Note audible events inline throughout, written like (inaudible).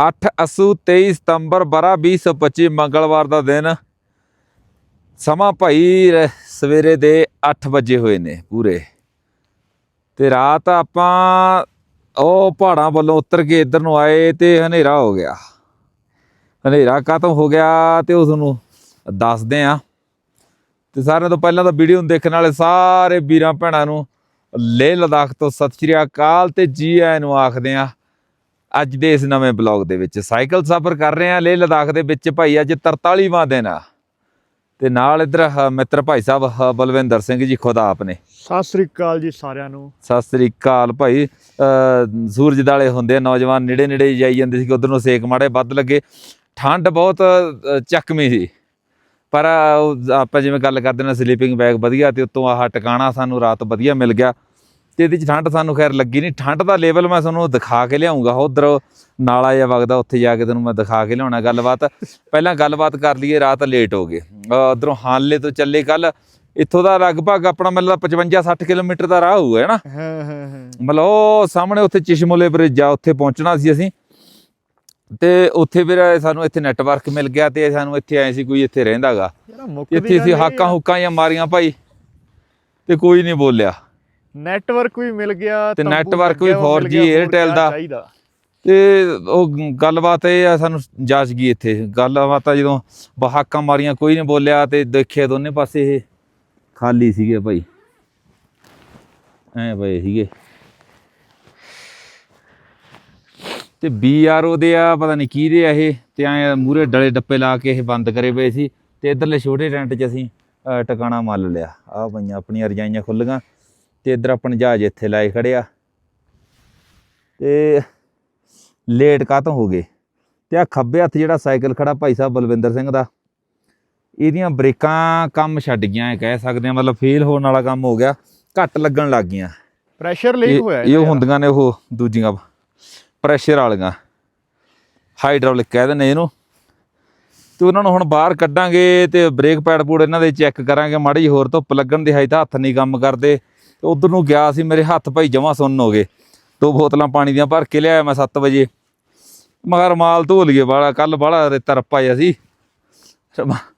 8 ਅਸੂ 23 ਸਤੰਬਰ ਬਰਾ 2025 ਮੰਗਲਵਾਰ ਦਾ ਦਿਨ। ਸਮਾਂ ਭਾਈ ਸਵੇਰੇ ਦੇ 8 ਵਜੇ ਹੋਏ ਨੇ ਪੂਰੇ। ਤੇ ਰਾਤ ਆਪਾਂ ਉਹ ਪਹਾੜਾਂ ਵੱਲੋਂ ਉਤਰ ਕੇ ਇੱਧਰ ਨੂੰ ਆਏ ਤੇ ਹਨੇਰਾ ਹੋ ਗਿਆ। ਹਨੇਰਾ ਕਾਤੋਂ ਹੋ ਗਿਆ ਤੇ ਉਸ ਨੂੰ ਦੱਸਦੇ ਆ ਤੇ ਸਾਰਿਆਂ ਤੋਂ ਪਹਿਲਾਂ ਤਾਂ ਵੀਡੀਓ ਨੂੰ ਦੇਖਣ ਵਾਲੇ ਸਾਰੇ ਵੀਰਾਂ ਭੈਣਾਂ ਨੂੰ ਲੇਹ ਲਦਾਖ ਤੋਂ ਸਤਿ ਸ਼੍ਰੀ ਅਕਾਲ ਤੇ ਜੀ ਆਇਆਂ ਨੂੰ ਆਖਦੇ ਆ ਅੱਜ ਦੇ ਇਸ ਨਵੇਂ ਬਲੌਗ ਦੇ ਵਿੱਚ ਸਾਈਕਲ ਸਫ਼ਰ ਕਰ ਰਹੇ ਆ ਲੇਹ ਲਦਾਖ ਦੇ ਵਿੱਚ ਭਾਈ ਅੱਜ 43ਵਾਂ ਦਿਨ ਆ। ਤੇ ਨਾਲ ਇੱਧਰ ਮਿੱਤਰ ਭਾਈ ਸਾਹਿਬ ਬਲਵਿੰਦਰ ਸਿੰਘ ਜੀ ਖੁਦ ਆਪ ਨੇ। ਸਤਿ ਸ੍ਰੀ ਅਕਾਲ ਜੀ ਸਾਰਿਆਂ ਨੂੰ। ਸਤਿ ਸ੍ਰੀ ਅਕਾਲ ਭਾਈ। ਸੂਰਜ ਦਾਲੇ ਹੁੰਦੇ ਆ ਨੌਜਵਾਨ ਨੇੜੇ ਨੇੜੇ ਜਾਈ ਜਾਂਦੇ ਸੀ ਉਧਰ ਨੂੰ ਸੇਕ ਮਾੜੇ ਵੱਧ ਲੱਗੇ। ਠੰਡ ਬਹੁਤ ਚੱਕਵੀਂ ਸੀ। ਪਰ ਆਪਾਂ ਜਿਵੇਂ ਗੱਲ ਕਰਦੇ ਨੇ ਸਲੀਪਿੰਗ ਬੈਗ ਵਧੀਆ ਤੇ ਉੱਤੋਂ ਆਹ ਟਿਕਾਣਾ ਸਾਨੂੰ ਰਾਤ ਵਧੀਆ ਮਿਲ ਗਿਆ। ਤੇ ਇਹਦੇ ਚ ਠੰਡ ਸਾਨੂੰ ਖੈਰ ਲੱਗੀ ਨਹੀਂ ਠੰਡ ਦਾ ਲੈਵਲ ਮੈਂ ਤੁਹਾਨੂੰ ਦਿਖਾ ਕੇ ਲਿਆਉਂਗਾ। ਉਧਰ ਨਾਲਾ ਜਿਹਾ ਵਗਦਾ ਉੱਥੇ ਜਾ ਕੇ ਤੈਨੂੰ ਮੈਂ ਦਿਖਾ ਕੇ ਲਿਆਉਣਾ ਗੱਲਬਾਤ। ਪਹਿਲਾਂ ਗੱਲਬਾਤ ਕਰ ਲਈਏ ਰਾਤ ਲੇਟ ਹੋ ਗਏ ਉਧਰੋਂ ਹਾਨਲੇ ਤੋਂ ਚੱਲੇ ਕੱਲ ਇੱਥੋਂ ਦਾ ਲਗਭਗ ਆਪਣਾ ਲੱਗਦਾ 55 60 ਕਿਲੋਮੀਟਰ ਦਾ ਰਾਹ ਹੋਊਗਾ ਹੈ ਨਾ? ਹਾਂ ਹਾਂ ਹਾਂ। ਮਤਲਬ ਉਹ ਸਾਹਮਣੇ ਉੱਥੇ ਚਸ਼ਮੋਲੇ ਬ੍ਰਿਜ ਆ ਉੱਥੇ ਪਹੁੰਚਣਾ ਸੀ ਅਸੀਂ। ਤੇ ਉੱਥੇ ਫਿਰ ਸਾਨੂੰ ਇੱਥੇ ਨੈਟਵਰਕ ਮਿਲ ਗਿਆ ਤੇ ਸਾਨੂੰ ਇੱਥੇ ਆਏ ਸੀ ਕੋਈ ਇੱਥੇ ਰਹਿੰਦਾਗਾ ਇੱਥੇ ਅਸੀਂ ਹਾਕਾਂ ਹੁੱਕਾਂ ਜਾਂ ਮਾਰੀਆਂ ਭਾਈ। ਤੇ ਕੋਈ ਨਹੀਂ ਬੋਲਿਆ। ਨੈਟਵਰਕ ਵੀ ਮਿਲ ਗਿਆ ਤੇ network ਵੀ ਲੱਗਿਆ, ਉਹ ਮਿਲ 4G ਗਿਆ, ਹੋਰ Airtel ਕਿਆ ਦਾ। ਤੇ ਉਹ ਗੱਲਬਾਤ ਇਹ ਆ ਸਾਨੂੰ ਜਾਚ ਗਈ ਇੱਥੇ। ਗੱਲਬਾਤ ਆ ਜਦੋਂ ਬਹਾਕਾਂ ਮਾਰੀਆਂ ਕੋਈ ਨਹੀਂ ਬੋਲਿਆ ਤੇ ਦੇਖਿਆ ਦੋਨੇ ਪਾਸੇ ਇਹ। ਖਾਲੀ ਸੀਗੇ ਭਾਈ। ਐ ਪਏ ਸੀਗੇ। ਤੇ ਬੀਆਰਓ ਦੇ ਆ ਪਤਾ ਨਹੀਂ ਕੀ ਦੇ ਆ ਇਹ ਤੇ ਐ ਮੂਰੇ ਡਲੇ ਡੱਪੇ ਲਾ ਕੇ ਇਹ ਬੰਦ ਕਰੇ ਪਏ ਸੀ। ਤੇ ਇਧਰਲੇ ਛੋਟੇ ਟੈਂਟ 'ਚ ਅਸੀਂ ਟਿਕਾਣਾ ਮੱਲ ਲਿਆ। ਆ ਪਈਆਂ ਆਪਣੀਆਂ ਰਜਾਈਆਂ ਖੁੱਲੀਆਂ ਤੇ ਇਧਰ ਆਪਣ ਜਹਾਜ਼ ਇੱਥੇ ਲਾਏ ਖੜਿਆ ਤੇ ਲੇਟ ਕਾਤੋਂ ਹੋ ਗਏ? ਤੇ ਆ ਖੱਬੇ ਹੱਥ ਜਿਹੜਾ ਸਾਈਕਲ ਖੜਾ ਭਾਈ ਸਾਹਿਬ ਬਲਵਿੰਦਰ ਸਿੰਘ ਦਾ ਇਹਦੀਆਂ ਬ੍ਰੇਕਾਂ ਕੰਮ ਛੱਡ ਗਈਆਂ ਕਹਿ ਸਕਦੇ ਆ ਮਤਲਬ ਫੇਲ ਹੋਣ ਵਾਲਾ ਕੰਮ ਹੋ ਗਿਆ ਘੱਟ ਲੱਗਣ ਲੱਗ ਗਈਆਂ। ਪ੍ਰੈਸ਼ਰ ਲੀਕ ਹੋਇਆ ਇਹ ਹੁੰਦੀਆਂ ਨੇ ਉਹ ਦੂਜੀਆਂ ਪ੍ਰੈਸ਼ਰ ਵਾਲੀਆਂ। ਹਾਈਡ੍ਰੋਲਿਕ ਕਹਿ ਦਿੰਦੇ ਇਹਨੂੰ। ਤੇ ਉਹਨਾਂ ਨੂੰ ਹੁਣ ਬਾਹਰ ਕੱਢਾਂਗੇ ਤੇ ਬ੍ਰੇਕ ਪੈਡ ਪੂਡ ਇਹਨਾਂ ਦੇ ਚੈੱਕ ਕਰਾਂਗੇ ਮਾੜੀ ਹੋਰ ਧੁੱਪ ਲੱਗਣ ਦੀ ਹਾਈ ਤਾਂ ਹੱਥ ਨਹੀਂ ਕੰਮ ਕਰਦੇ। ਤੇ ਉਧਰ ਨੂੰ ਗਿਆ ਸੀ ਮੇਰੇ ਹੱਥ ਭਾਈ ਜਮਾ ਸੁੰਨ ਹੋ ਗਏ। ਦੋ ਬੋਤਲਾਂ ਪਾਣੀ ਦੀਆਂ ਭਰ ਕੇ ਲਿਆਇਆ ਮੈਂ 7 ਵਜੇ। ਮਗਰ ਰਮਾਲ ਧੋ ਲਈਏ ਬਾਲਾ ਕੱਲ ਬਾਲਾ ਰੇਤਾ ਰੱਪਾ ਜਿਹਾ ਸੀ। ਰਮਾ-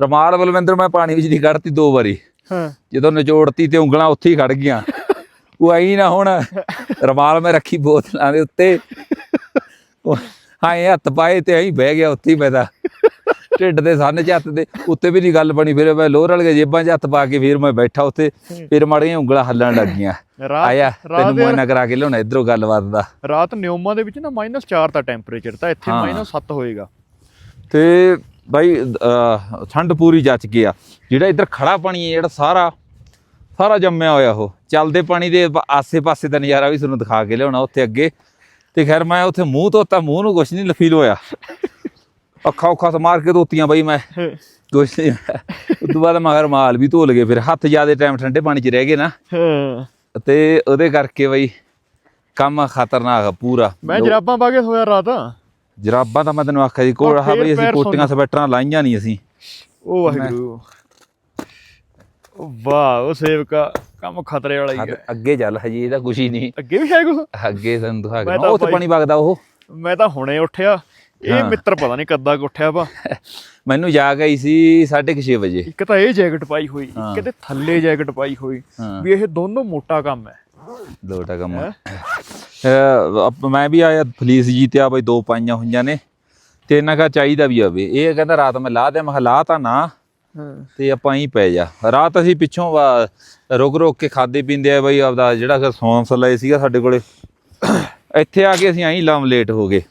ਰਮਾਲ ਬਲਵਿੰਦਰ ਮੈਂ ਪਾਣੀ ਵਿੱਚ ਦੀ ਕੱਢਤੀ ਦੋ ਵਾਰੀ। ਹਾਂ। ਜਦੋਂ ਨਿਚੋੜਤੀ ਤੇ ਉਂਗਲਾਂ ਉੱਥੇ ਹੀ ਖੜ ਗਈਆਂ। ਉਹ ਆਈ ਨਾ ਹੁਣ ਰਮਾਲ ਮੈਂ ਰੱਖੀ ਬੋਤਲਾਂ ਦੇ ਉੱਤੇ। ਹਾਂ ਇਹ ਹੱਥ ਪਾਏ ਤੇ ਐਂ ਬਹਿ ਗਿਆ ਉੱਥੇ ਹੀ ਮੈਂ ਤਾਂ। ਢਿੱਡ ਦੇ ਸੰਨ ਚ ਹੱਥ ਦੇ ਉੱਤੇ ਵੀ ਨਹੀਂ ਗੱਲ ਬਣੀ ਫਿਰ ਮੈਂ ਲੋਹਰ ਵਾਲੇ ਜੇਬਾਂ 'ਚ ਹੱਥ ਪਾ ਕੇ ਫਿਰ ਮੈਂ ਬੈਠਾ ਉੱਥੇ ਫਿਰ ਮਾੜੀਆਂ ਉਂਗਲਾਂ ਹੱਲਣ ਲੱਗ ਗਈਆਂ ਰਾਤ ਆਇਆ ਤੈਨੂੰ ਮੋਇਨਾ ਕਰਾ ਕੇ ਲਿਆਉਣਾ ਇਧਰੋਂ ਗੱਲਬਾਤ ਦਾ। ਰਾਤ ਨਿਯਮਾਂ ਦੇ ਵਿੱਚ ਨਾ -4 ਦਾ ਟੈਂਪਰੇਚਰ ਤਾਂ ਇੱਥੇ ਹਾਂ। -7 ਹੋਏਗਾ। ਤੇ ਬਾਈ ਠੰਡ ਪੂਰੀ ਜੱਚ ਗਿਆ। ਜਿਹੜਾ ਇੱਧਰ ਖੜਾ ਪਾਣੀ ਹੈ ਜਿਹੜਾ ਸਾਰਾ ਸਾਰਾ ਜੰਮਿਆ ਹੋਇਆ ਉਹ। ਚੱਲਦੇ ਪਾਣੀ ਦੇ ਆਸੇ-ਪਾਸੇ ਦਾ ਨਜ਼ਾਰਾ ਵੀ ਤੁਹਾਨੂੰ ਦਿਖਾ ਕੇ ਲਿਆਉਣਾ ਉੱਥੇ ਅੱਗੇ। ਤੇ ਖੈਰ ਮੈਂ ਉੱਥੇ ਮੂੰਹ ਧੋਤਾ ਮੂੰਹ ਨੂੰ ਕੁਛ ਨਹੀਂ ਫੀਲ ਹੋਇਆ। ਅੱਖਾਂ ਉੱਖਾਂ ਸਮਾਰ ਕੇ ਧੋਤੀਆਂ ਬਾਈ ਮੈਂ। ਕੁਛ ਨਹੀਂ ਉਸ ਤੋਂ ਬਾਅਦ ਮਗਰ ਮਾਲ ਵੀ ਧੋ ਲਗੇ ਫਿਰ। ਹੱਥ ਜਿਆਦੇ ਟਾਈਮ ਠੰਡੇ ਪਾਣੀ 'ਚ ਰਹਿ ਗਏ ਨਾ। ਹਾਂ। ਤੇ ਉਹਦੇ ਕਰਕੇ ਬਾਈ ਕੰਮ ਖਤਰਨਾਕ ਆ ਪੂਰਾ। ਮੈਂ ਜਰਾਬਾਂ ਪਾ ਕੇ ਸੋਇਆ ਰਾਤ। ਜਰਾਬਾਂ ਤਾਂ ਮੈਂ ਤੈਨੂੰ ਆਖਿਆ ਸੀ ਕੋਲ ਆ ਬਈ ਅਸੀਂ ਕੋਟੀਆਂ ਸਵੈਟਰਾਂ ਲਾਈਆਂ ਨਹੀਂ ਅਸੀਂ। ਉਹ ਵਾਹਿਗੁਰੂ। ਉਹ ਵਾਹ ਉਹ ਸੇਵਕਾ ਕੰਮ ਖਤਰੇ ਵਾਲਾ ਹੀ ਹੈ। ਅੱਗੇ ਚੱਲ ਹਜੀ ਇਹਦਾ ਕੁਛ ਹੀ ਨਹੀਂ ਅੱਗੇ ਵੀ ਹੈ ਅੱਗੇ ਤੈਨੂੰ ਦਿਖਾ ਕੇ ਮੈਂ ਉਹ ਤਾਂ ਉੱਥੇ ਬਾਈ- ਪਾਣੀ ਵਗਦਾ ਉਹ? ਮੈਂ ਤਾਂ ਹੁਣੇ ਉੱਠਿਆ। ਇਹ। ਮਿੱਤਰ ਪਤਾ ਨਹੀਂ ਕੱਦਾ ਉੱਠਿਆ ਵਾ। (laughs) ਮੈਨੂੰ ਜਾਗ ਆਈ ਸੀ 6:30 ਵਜੇ। ਇੱਕ ਤਾਂ ਇਹ ਜੈਕਟ ਪਾਈ ਹੋਈ। ਇੱਕ ਤੇ ਥੱਲੇ ਜੈਕਟ ਪਾਈ ਹੋਈ ਵੀ ਇਹ ਦੋਨੋਂ ਮੋਟਾ ਕੰਮ ਹੈ। ਲੋਟਾ ਕੰਮ ਮੈਂ ਵੀ ਆਇਆ ਫਲੀਸ ਜੀ ਤੇ ਆ ਬਈ ਦੋ ਪਾਈਆਂ ਹੋਈਆਂ ਨੇ ਤੇ ਇਹਨਾਂ ਕਾ ਚਾਹੀਦਾ ਵੀ ਆਵੇ ਇਹ ਕਹਿੰਦਾ ਰਾਤ ਮੈਂ ਲਾ ਦੇ ਮੈਂ ਲਾ ਤਾਂ ਨਾ। ਤੇ ਆਪਾਂ ਹੀ ਪੈ ਜਾ। ਰਾਤ ਅਸੀਂ ਪਿੱਛੋਂ ਵਾ- ਰੁਕ ਰੁਕ ਕੇ ਖਾਦੇ ਪੀਂਦੇ ਆ ਬਈ ਆਪਦਾ ਜਿਹੜਾ ਸੌਂਸ ਲਏ ਸੀਗਾ ਸਾਡੇ ਕੋਲੇ। ਇੱਥੇ ਆ ਕੇ ਅਸੀਂ ਐਂ ਲਾਮ ਲੇਟ ਹੋ ਗਏ।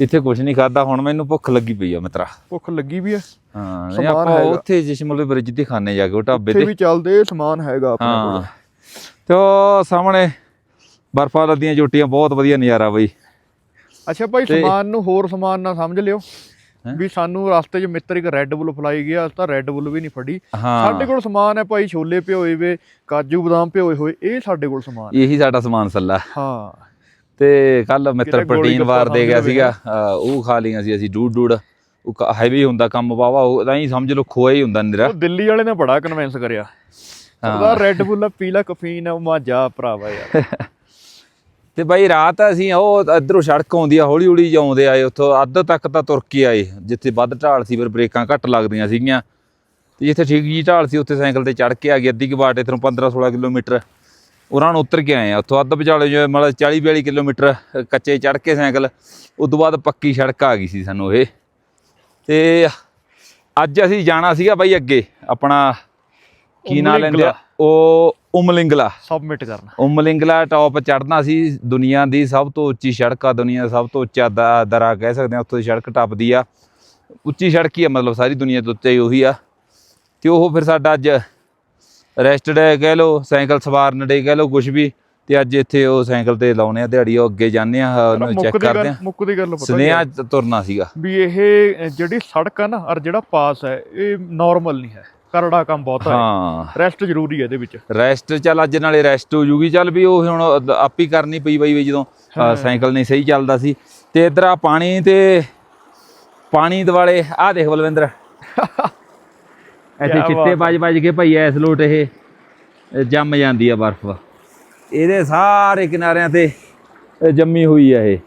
ਇੱਥੇ ਕੁਝ ਨਹੀਂ ਖਾਦਾ ਹੁਣ ਮੈਨੂੰ ਭੁੱਖ ਲੱਗੀ ਪਈ ਆ ਮਿੱਤਰਾ। ਭੁੱਖ ਲੱਗੀ ਵੀ ਹੈ ਹਾਂ ਨਹੀਂ ਸਮਾਨ ਆਪਾਂ ਹੈਗਾ। ਉੱਥੇ ਜਿਸ਼ਮਲੇ ਬ੍ਰਿਜ ਤੇ ਖਾਣੇ ਜਾ ਕੇ ਉਹ ਢਾਬੇ ਇੱਥੇ ਤੇ। ਵੀ ਚੱਲਦੇ ਸਮਾਨ ਹੈਗਾ ਆਪਣੇ ਹਾਂ। ਕੋਲ। ਤੇ ਉਹ ਸਾਹਮਣੇ ਬਰਫਾਂ ਦੀਆਂ ਚੋਟੀਆਂ ਬਹੁਤ ਵਧੀਆ ਨਜ਼ਾਰਾ ਬਈ। ਅੱਛਾ ਭਾਈ ਤੇ- ਸਮਾਨ ਨੂੰ ਹੋਰ ਸਮਾਨ ਨਾ ਸਮਝ ਲਿਓ। ਹੈਂ? ਵੀ ਸਾਨੂੰ ਰਸਤੇ 'ਚ ਮਿੱਤਰ ਇੱਕ ਰੈੱਡ ਬੁੱਲ ਫਲਾਈ ਗਿਆ ਅਸੀਂ ਤਾਂ ਰੈੱਡ ਬੁੱਲ ਵੀ ਨਹੀਂ ਫੜੀ। ਹਾਂ। ਸਾਡੇ ਕੋਲ ਸਮਾਨ ਹੈ ਭਾਈ ਛੋਲੇ ਭਿਓਏ ਵੇ ਕਾਜੂ ਬਦਾਮ ਭਿਓਏ ਹੋਏ ਇਹ ਸਾਡੇ ਕੋਲ ਸਮਾਨ ਹੈ। ਇਹੀ ਸਾਡਾ ਸਮਾਨ ਸੱਲਾ। ਹਾਂ। ਤੇ ਕੱਲ ਮਿੱਤਰ ਪ੍ਰੋਟੀਨ ਵਾਰ ਦੇ ਗਿਆ ਸੀਗਾ। ਉਹ ਖਾ ਲਈਆਂ ਸੀ ਅਸੀਂ ਡੂਡ ਡੂਡ ਉਹ ਹੈਵੀ ਹੁੰਦਾ ਕੰਮ ਵਾਵਾ ਉਹ ਤਾਂ ਹੀ ਸਮਝ ਲਓ ਖੋਆ ਹੀ ਹੁੰਦਾ ਨਿਰਾ। ਉਹ ਦਿੱਲੀ ਵਾਲੇ ਨੇ ਬੜਾ ਕਨਵਿੰਸ ਕਰਿਆ। ਉਹਦਾ ਰੈੱਡ ਬੁੱਲ ਆ, ਪੀਲਾ ਕਫੀਨ ਉਹ ਮਾ ਜਾ ਭਰਾਵਾ ਯਾਰ। (laughs) ਤੇ ਬਾਈ ਰਾਤ ਅਸੀਂ ਉਹ ਇਧਰੋਂ ਸੜਕ ਆਉਂਦੀ ਆ ਹੌਲੀ ਹੌਲੀ ਜਾਉਂਦੇ ਆਏ ਉੱਥੋਂ ਅੱਧ ਤੱਕ ਤਾਂ ਤੁਰ ਕੇ ਆਏ। ਜਿੱਥੇ ਵੱਧ ਢਾਲ ਸੀ ਫਿਰ ਬ੍ਰੇਕਾਂ ਘੱਟ ਲੱਗਦੀਆਂ ਸੀਗੀਆਂ। ਤੇ ਜਿੱਥੇ ਠੀਕ ਜੀ ਢਾਲ ਸੀ ਉੱਥੇ ਸਾਈਕਲ ਤੇ ਚੜ ਕੇ ਆ ਗਏ ਅੱਧੀ ਕੁ ਬਾਟ ਇੱਥੋਂ 15 16 ਕਿਲੋਮੀਟਰ। ਉਹਨਾਂ ਨੂੰ ਉਤਰ ਕੇ ਆਏ ਆ। ਉੱਥੋਂ ਅੱਧ ਵਿਚਾਲੇ ਜੋ ਮਤਲਬ 40 42 ਕਿਲੋਮੀਟਰ ਕੱਚੇ ਚੜ ਕੇ ਸਾਈਕਲ ਉਸ ਤੋਂ ਬਾਅਦ ਪੱਕੀ ਸੜਕ ਆ ਗਈ ਸੀ ਸਾਨੂੰ ਇਹ। ਤੇ ਅੱਜ ਅਸੀਂ ਜਾਣਾ ਸੀਗਾ ਬਾਈ ਅੱਗੇ ਆਪਣਾ ਕੀ ਨਾਂ ਲੈਂਦੇ ਆ? ਉਹ ਉਮਲਿੰਗਲਾ। ਸਬਮਿਟ ਕਰਨਾ। ਉਮਲਿੰਗਲਾ ਟੌਪ ਚੜਨਾ ਸੀ ਦੁਨੀਆ ਦੀ ਸਭ ਤੋਂ ਉੱਚੀ ਸੜਕ ਆ ਦੁਨੀਆ ਦਾ ਸਭ ਤੋਂ ਉੱਚਾ ਦ- ਦਰਾ ਕਹਿ ਸਕਦੇ ਆ ਉੱਥੋਂ ਦੀ ਸੜਕ ਟੱਪਦੀ ਆ। ਉੱਚੀ ਸੜਕ ਹੀ ਆ ਮਤਲਬ ਸਾਰੀ ਦੁਨੀਆ ਤੋਂ ਹੀ ਉਹੀ ਆ। ਤੇ ਉਹ ਫਿਰ ਸਾਡਾ ਅੱਜ ਰੈਸਟ ਡੇ ਕਹਿ ਲਓ ਸਾਈਕਲ ਸਵਾਰਨ ਡੇ ਕਹਿ ਲਓ ਕੁਝ ਵੀ ਤੇ ਅੱਜ ਇੱਥੇ ਉਹ ਸਾਈਕਲ ਤੇ ਲਾਉਣੇ ਆ ਦਿਹਾੜੀ ਉਹ ਅੱਗੇ ਜਾਂਦੇ ਆ ਉਹਨੂੰ ਚੈੱਕ ਕਰਦੇ ਆ। ਮੁੱਕ ਦੀ ਗੱਲ ਪਤਾ ਕੀ ਸੁਨੇਹਾ ਹੈ? ਤੁਰਨਾ ਸੀਗਾ। ਵੀ ਇਹ ਜਿਹੜੀ ਸੜਕ ਆ ਨਾ ਔਰ ਜਿਹੜਾ ਪਾਸ ਹੈ ਇਹ ਨਾਰਮਲ ਨਹੀਂ ਹੈ। ਕਰੜਾ ਕੰਮ ਬਹੁਤਾ ਹੈ ਹਾਂ। ਰੈਸਟ ਜ਼ਰੂਰੀ ਹੈ ਇਹਦੇ ਵਿੱਚ। ਰੈਸਟ ਚੱਲ ਅੱਜ ਨਾਲੇ ਰੈਸਟ ਹੋ ਜੂਗੀ ਚੱਲ ਵੀ ਉਹ ਹੁਣ ਆਪ ਹੀ ਕਰਨੀ ਪਈ ਬਈ ਜਦੋਂ ਸਾਈਕਲ ਨਹੀਂ ਸਹੀ ਚੱਲਦਾ ਸੀ। ਤੇ ਇਧਰ ਆ ਪਾਣੀ ਤੇ ਪਾਣੀ ਦਿਵਾਲੇ ਆ ਦੇਖ ਬਲਵਿੰਦਰ। (laughs) ਇੱਥੇ ਕਿਆ ਚਿੱਟੇ ਵੱਜ ਵੱਜ ਕੇ ਭਈ ਐਸ ਲੋਟ ਇਹ ਇਹ ਜੰਮ ਜਾਂਦੀ ਆ ਬਰਫ਼। ਇਹਦੇ ਸਾਰੇ ਕਿਨਾਰਿਆਂ ਤੇ ਇਹ ਜੰਮੀ ਹੋਈ ਆ ਇਹ।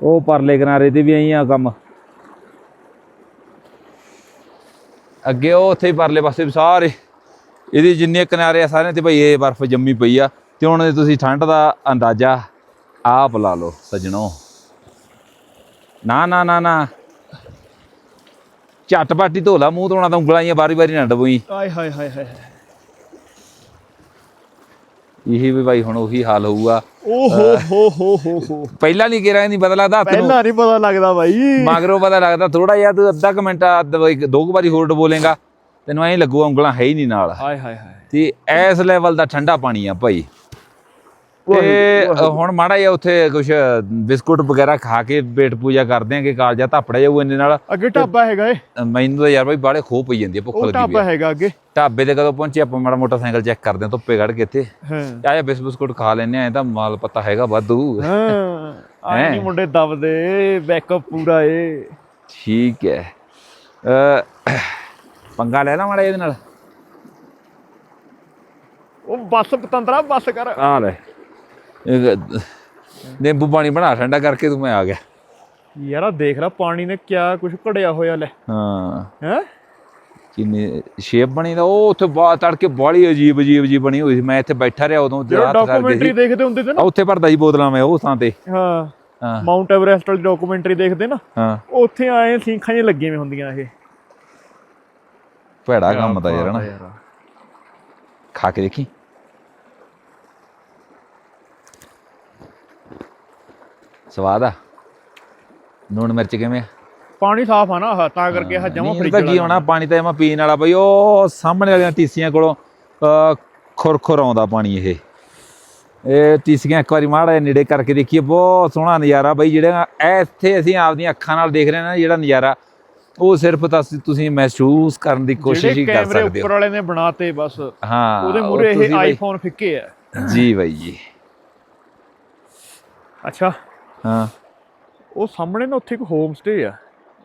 ਉਹ ਪਰਲੇ ਕਿਨਾਰੇ ਤੇ ਵੀ ਐਂ ਆ ਕੰਮ। ਅੱਗੇ ਉਹ ਉੱਥੇ ਹੀ ਪਰਲੇ ਪਾਸੇ ਵੀ ਸਾਰੇ। ਇਹਦੇ ਜਿੰਨੇ ਕਿਨਾਰੇ ਆ ਸਾਰਿਆਂ ਤੇ ਭਈ ਇਹ ਬਰਫ਼ ਜੰਮੀ ਪਈ ਆ। ਤੇ ਹੁਣ ਤੁਸੀਂ ਠੰਡ ਦਾ ਅੰਦਾਜ਼ਾ ਆਪ ਲਾ ਲਓ ਸਜਣੋ। ਨਾ ਨਾ ਨਾ ਨਾ। ਝਟਪਟ ਹੀ ਧੋ ਲਾ ਮੂੰਹ ਧੋਣਾ ਤਾਂ ਉਂਗਲਾਂ ਹੀ ਵਾਰੀ ਨਾ ਡਬੋਈ। ਆਏ ਹਾਏ ਹਾਏ ਹਾਏ ਇਹੀ ਵੀ ਭਾਈ ਹੁਣ ਉਹੀ ਹਾਲ ਹੋਊਗਾ। ਓ ਹੋ ਹੋ ਹੋ ਹੋ ਹੋ। ਪਹਿਲਾਂ ਨਹੀਂ ਕਿਹਾ ਨਹੀਂ ਪਤਾ ਲੱਗਦਾ ਹੱਥ ਨੂੰ ਪਹਿਲਾਂ ਨਹੀਂ ਪਤਾ ਲੱਗਦਾ ਬਾਈ। ਮਗਰੋਂ ਪਤਾ ਲੱਗਦਾ ਥੋੜਾ ਜਿਹਾ ਤੂੰ ਅੱਧਾ ਕੁ ਮਿੰਟ ਦੋ ਕੁ ਵਾਰੀ ਹੋਰ ਡਬੋਲੇਗਾ ਤੈਨੂੰ ਐਂ ਲੱਗੂਗਾ ਉਂਗਲਾਂ ਹੈ ਹੀ ਨਹੀਂ ਨਾਲ। ਹਾਏ ਹਾਏ ਹਾਏ। ਤੇ ਇਸ ਲੈਵਲ ਦਾ ਠੰਡਾ ਪਾਣੀ ਆ ਭਾਈ। ਤੇ ਹੁਣ ਮਾੜਾ ਜਿਹਾ ਉੱਥੇ ਕੁਝ ਬਿਸਕੁਟ ਵਗੈਰਾ ਖਾ ਕੇ ਪੇਟ ਪੂਜਾ ਕਰਦੇ ਆਂ ਕਿ ਕਾਲਜਾ ਧਾਪੜਾ ਜਾਊ ਇੰਨੇ ਨਾਲ। ਅੱਗੇ ਢਾਬਾ ਹੈਗਾ ਏ। ਮੈਨੂੰ ਤਾਂ ਯਾਰ ਭਾਈ ਬਾੜੇ ਖੋ ਪਈ ਜਾਂਦੀ ਆ ਭੁੱਖ ਉਹ ਲੱਗੀ ਢਾਬਾ। ਹੈਗਾ ਅੱਗੇ। ਢਾਬੇ ਤੇ ਕਦੋਂ ਪਹੁੰਚੇ ਆਪਾਂ ਮਾੜਾ ਮੋਟਾ ਸਾਈਕਲ ਚੈੱਕ ਕਰਦੇ ਆਂ ਧੁੱਪੇ ਕੱਢ ਕੇ ਇੱਥੇ। ਹਾਂ। ਆਇਆ ਬਿਸ ਬਿਸਕੁਟ ਖਾ ਲੈਨੇ ਆ ਇਹ ਤਾਂ ਮਾਲ ਪਤਾ ਹੈਗਾ ਵਾਧੂ। ਹਾਂ। ਆਏ ਹੈਂ? ਨਹੀਂ ਮੁੰਡੇ ਦਬਦੇ ਬੈਕਅਪ ਪੂਰਾ ਏ। ਠੀਕ ਹੈ ਪੰਗਾ ਲੈ ਲਾ ਮਾੜਾ ਇਹਦੇ ਨਾਲ। ਉਹ ਬੱਸ ਪਤੰਦਰਾ ਬੱਸ ਕਰ। ਆ ਲੈ। ਨਿੰਬੂ ਪਾਣੀ ਬਣਾ ਠੰਡਾ ਕਰਕੇ ਤੂੰ ਮੈਂ ਆ ਗਿਆ। ਯਾਰ ਆ ਦੇਖ ਲੈ ਪਾਣੀ ਨੇ ਕਿਆ ਕੁਝ ਘੜਿਆ ਹੋਇਆ ਲੈ। ਹਾਂ। ਹੈ? ਕਿੰਨੀ ਸ਼ੇਪ ਬਣੀ ਦਾ ਉਹ ਉੱਥੇ ਬਾ ਤੜਕੇ ਬਾਲੀ ਅਜੀਬ ਅਜੀਬ ਜੀ ਬਣੀ ਹੋਈ ਸੀ। ਮੈਂ ਇੱਥੇ ਬੈਠਾ ਰਿਹਾ ਉਦੋਂ ਜਿਹੜਾ ਡਾਕੂਮੈਂਟਰੀ ਦੇਖਦੇ ਹੁੰਦੇ ਤੇ ਨਾ। ਉੱਥੇ ਭਰਦਾ ਸੀ ਬੋਤਲਾਂ ਮੈਂ ਉਹ ਥਾਂ ਤੇ। ਹਾਂ। ਹਾਂ। ਮਾਊਂਟ ਐਵਰੈਸਟ ਵਾਲੀ ਡਾਕੂਮੈਂਟਰੀ ਦੇਖਦੇ ਨਾ ਹਾਂ। ਉੱਥੇ ਆਏ ਸਿੰਖਾਂ ਜਿਹੀਆਂ ਲੱਗੀਆਂ ਵੀ ਹੁੰਦੀਆਂ ਇਹ। ਭੈੜਾ ਕੰਮ ਤਾਂ ਯਾਰ ਨਾ ਖਾ ਕੇ ਦੇਖੀ। ਸਵਾਦ ਆ। ਨੂਣ ਮਿਰਚ ਕਿਵੇਂ ਆ? ਪਾਣੀ ਸਾਫ਼ ਆ ਨਾ ਆਹ, ਤਾਂ ਕਰਕੇ ਆਹ ਜਮਾ ਫ੍ਰਿਜ ਇਹਦਾ ਕੀ ਹੋਣਾ ਪਾਣੀ ਤਾਂ ਐਵੇਂ ਪੀਣ ਵਾਲਾ ਬਈ ਉਹ ਸਾਹਮਣੇ ਵਾਲੀਆਂ ਟੀਸੀਆਂ ਕੋਲੋਂ ਖੁਰ-ਖੁਰ ਆਉਂਦਾ ਪਾਣੀ ਇਹ। ਇਹ ਟੀਸੀਆਂ ਇੱਕ ਵਾਰੀ ਮਾੜਾ ਨੇੜੇ ਕਰਕੇ ਦੇਖੀਏ ਬਹੁਤ ਸੋਹਣਾ ਨਜ਼ਾਰਾ ਬਈ ਜਿਹੜਾ ਇੱਥੇ ਅਸੀਂ ਆਪਦੀਆਂ ਅੱਖਾਂ ਨਾਲ ਦੇਖ ਰਹੇ ਨਾ ਜਿਹੜਾ ਨਜ਼ਾਰਾ ਉਹ ਸਿਰਫ ਤੁਸੀਂ ਮਹਿਸੂਸ ਕਰਨ ਦੀ ਕੋਸ਼ਿਸ਼ ਹੀ ਕਰ ਕੈਮਰੇ ਸਕਦੇ ਉੱਪਰ ਹੋ ਵਾਲੇ ਨੇ ਬਣਾਤੇ ਬਸ ਹਾਂ ਉਹਦੇ ਉਹ ਮੂਰੇ ਇਹ ਆਈਫੋਨ ਫਿੱਕੇ ਆ। ਜੀ ਬਾਈ ਜੀ। ਅੱਛਾ। ਹਾਂ। ਉਹ ਸਾਹਮਣੇ ਨਾ ਉੱਥੇ ਇੱਕ ਹੋਮ ਸਟੇ ਆ।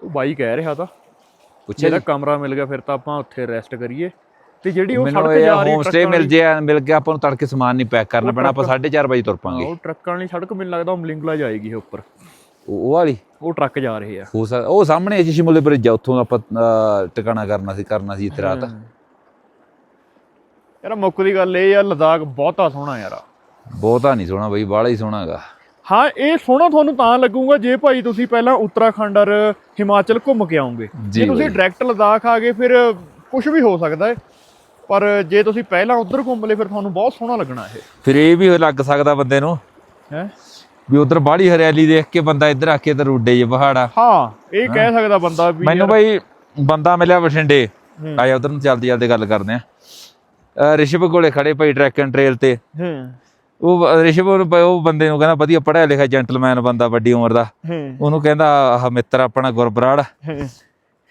ਉਹ ਬਾਈ ਕਹਿ ਰਿਹਾ ਤਾਂ। ਪੁੱਛਿਆ ਜਿਹੜਾ ਕਮਰਾ ਮਿਲ ਗਿਆ ਫਿਰ ਤਾਂ ਆਪਾਂ ਉੱਥੇ ਰੈਸਟ ਕਰੀਏ। ਤੇ ਜਿਹੜੀ ਉਹ ਸੜਕ ਜਾ ਰਹੀ ਹੋਮ ਸਟੇ ਮਿਲ ਜੇ ਮਿਲ ਗਿਆ ਆਪਾਂ ਨੂੰ ਤੜਕੇ ਸਮਾਨ ਨਹੀਂ ਪੈਕ ਕਰਨਾ ਪੈਣਾ ਆਪਾਂ ਟਰੱਕ- 4:30 ਵਜੇ ਤੁਰ ਹਾਂ, ਪਾਂਗੇ ਉਹ ਟਰੱਕਾਂ ਵਾਲੀ ਸੜਕ ਮੈਨੂੰ ਲੱਗਦਾ ਉਹ ਮਲਿੰਗਲਾ ਜਾਏਗੀ ਇਹ ਉੱਪਰ। ਉਹ ਵਾਲੀ? ਉਹ ਟਰੱਕ ਜਾ ਰਹੇ ਆ। ਹੋ ਸਕਦਾ ਉਹ ਸਾਹਮਣੇ ਸ਼ਿਮਲੇ ਬ੍ਰਿਜ ਆ ਉੱਥੋਂ ਆਪਾਂ ਟਿਕਾਣਾ ਕਰਨਾ ਸੀ ਕਰਨਾ ਸੀ ਇੱਥੇ ਰਾਤ। ਯਾਰ ਮੁੱਕ ਦੀ ਗੱਲ ਇਹ ਆ ਲਦਾਖ ਬਹੁਤਾ ਸੋਹਣਾ ਯਾਰ ਬਹੁਤਾ ਨਹੀਂ ਸੋਹਣਾ ਬਈ ਬਾਹਲਾ ਹੀ ਸੋਹਣਾਗਾ ਹਾਂ ਇਹ ਸੋਹਣਾ ਤੁਹਾਨੂੰ ਤਾਂ ਲੱਗੂਗਾ ਜੇ ਭਾਈ ਤੁਸੀਂ ਪਹਿਲਾਂ ਉੱਤਰਾਖੰਡ ਔਰ ਹਿਮਾਚਲ ਘੁੰਮ ਕੇ ਆਓਗੇ ਜੀ ਤੁਸੀਂ। ਡਾਇਰੈਕਟ ਲਦਾਖ ਆ ਗਏ ਫਿਰ ਕੁਝ ਵੀ ਹੋ ਸਕਦਾ ਹੈ। ਪਰ ਜੇ ਤੁਸੀਂ ਪਹਿਲਾਂ ਉੱਧਰ ਘੁੰਮ ਲਏ ਫਿਰ ਤੁਹਾਨੂੰ ਬਹੁਤ ਸੋਹਣਾ ਲੱਗਣਾ ਇਹ। ਫਿਰ ਇਹ ਵੀ ਲੱਗ ਸਕਦਾ ਬੰਦੇ ਨੂੰ ਹੈ? ਵੀ ਉਧਰ ਬਾਹਲੀ ਹਰਿਆਲੀ ਦੇਖ ਕੇ ਬੰਦਾ ਇੱਧਰ ਆ ਕੇ ਤੇ ਰੁੱਡੇ ਜੇ ਪਹਾੜਾ। ਹਾਂ ਇਹ ਕਹਿ ਸਕਦਾ ਬੰਦਾ ਵੀ ਮੈਨੂੰ ਬਈ ਬੰਦਾ ਮਿਲਿਆ ਬਠਿੰਡੇ। ਆਇਆ ਉਧਰ ਨੂੰ ਚੱਲਦੀ ਚੱਲਦੀ ਗੱਲ ਕਰਦੇ ਆ। ਰਿਸ਼ਵ ਕੋਲੇ ਖੜੇ ਪਈ ਟਰੈਕ ਐਂਡ ਟ੍ਰੇਲ ਤੇ। ਹਾਂ। ਉਹ ਰਿਸ਼ਵ ਉਹ ਬੰਦੇ ਨੂੰ ਕਹਿੰਦਾ ਵਧੀਆ ਪੜ੍ਹਿਆ ਲਿਖਿਆ ਜੈਂਟਲਮੈਨ ਬੰਦਾ ਵੱਡੀ ਉਮਰ ਦਾ। ਉਹਨੂੰ ਕਹਿੰਦਾ ਆਹ ਮਿੱਤਰ ਆਪਣਾ ਗੁਰਬਰਾੜ।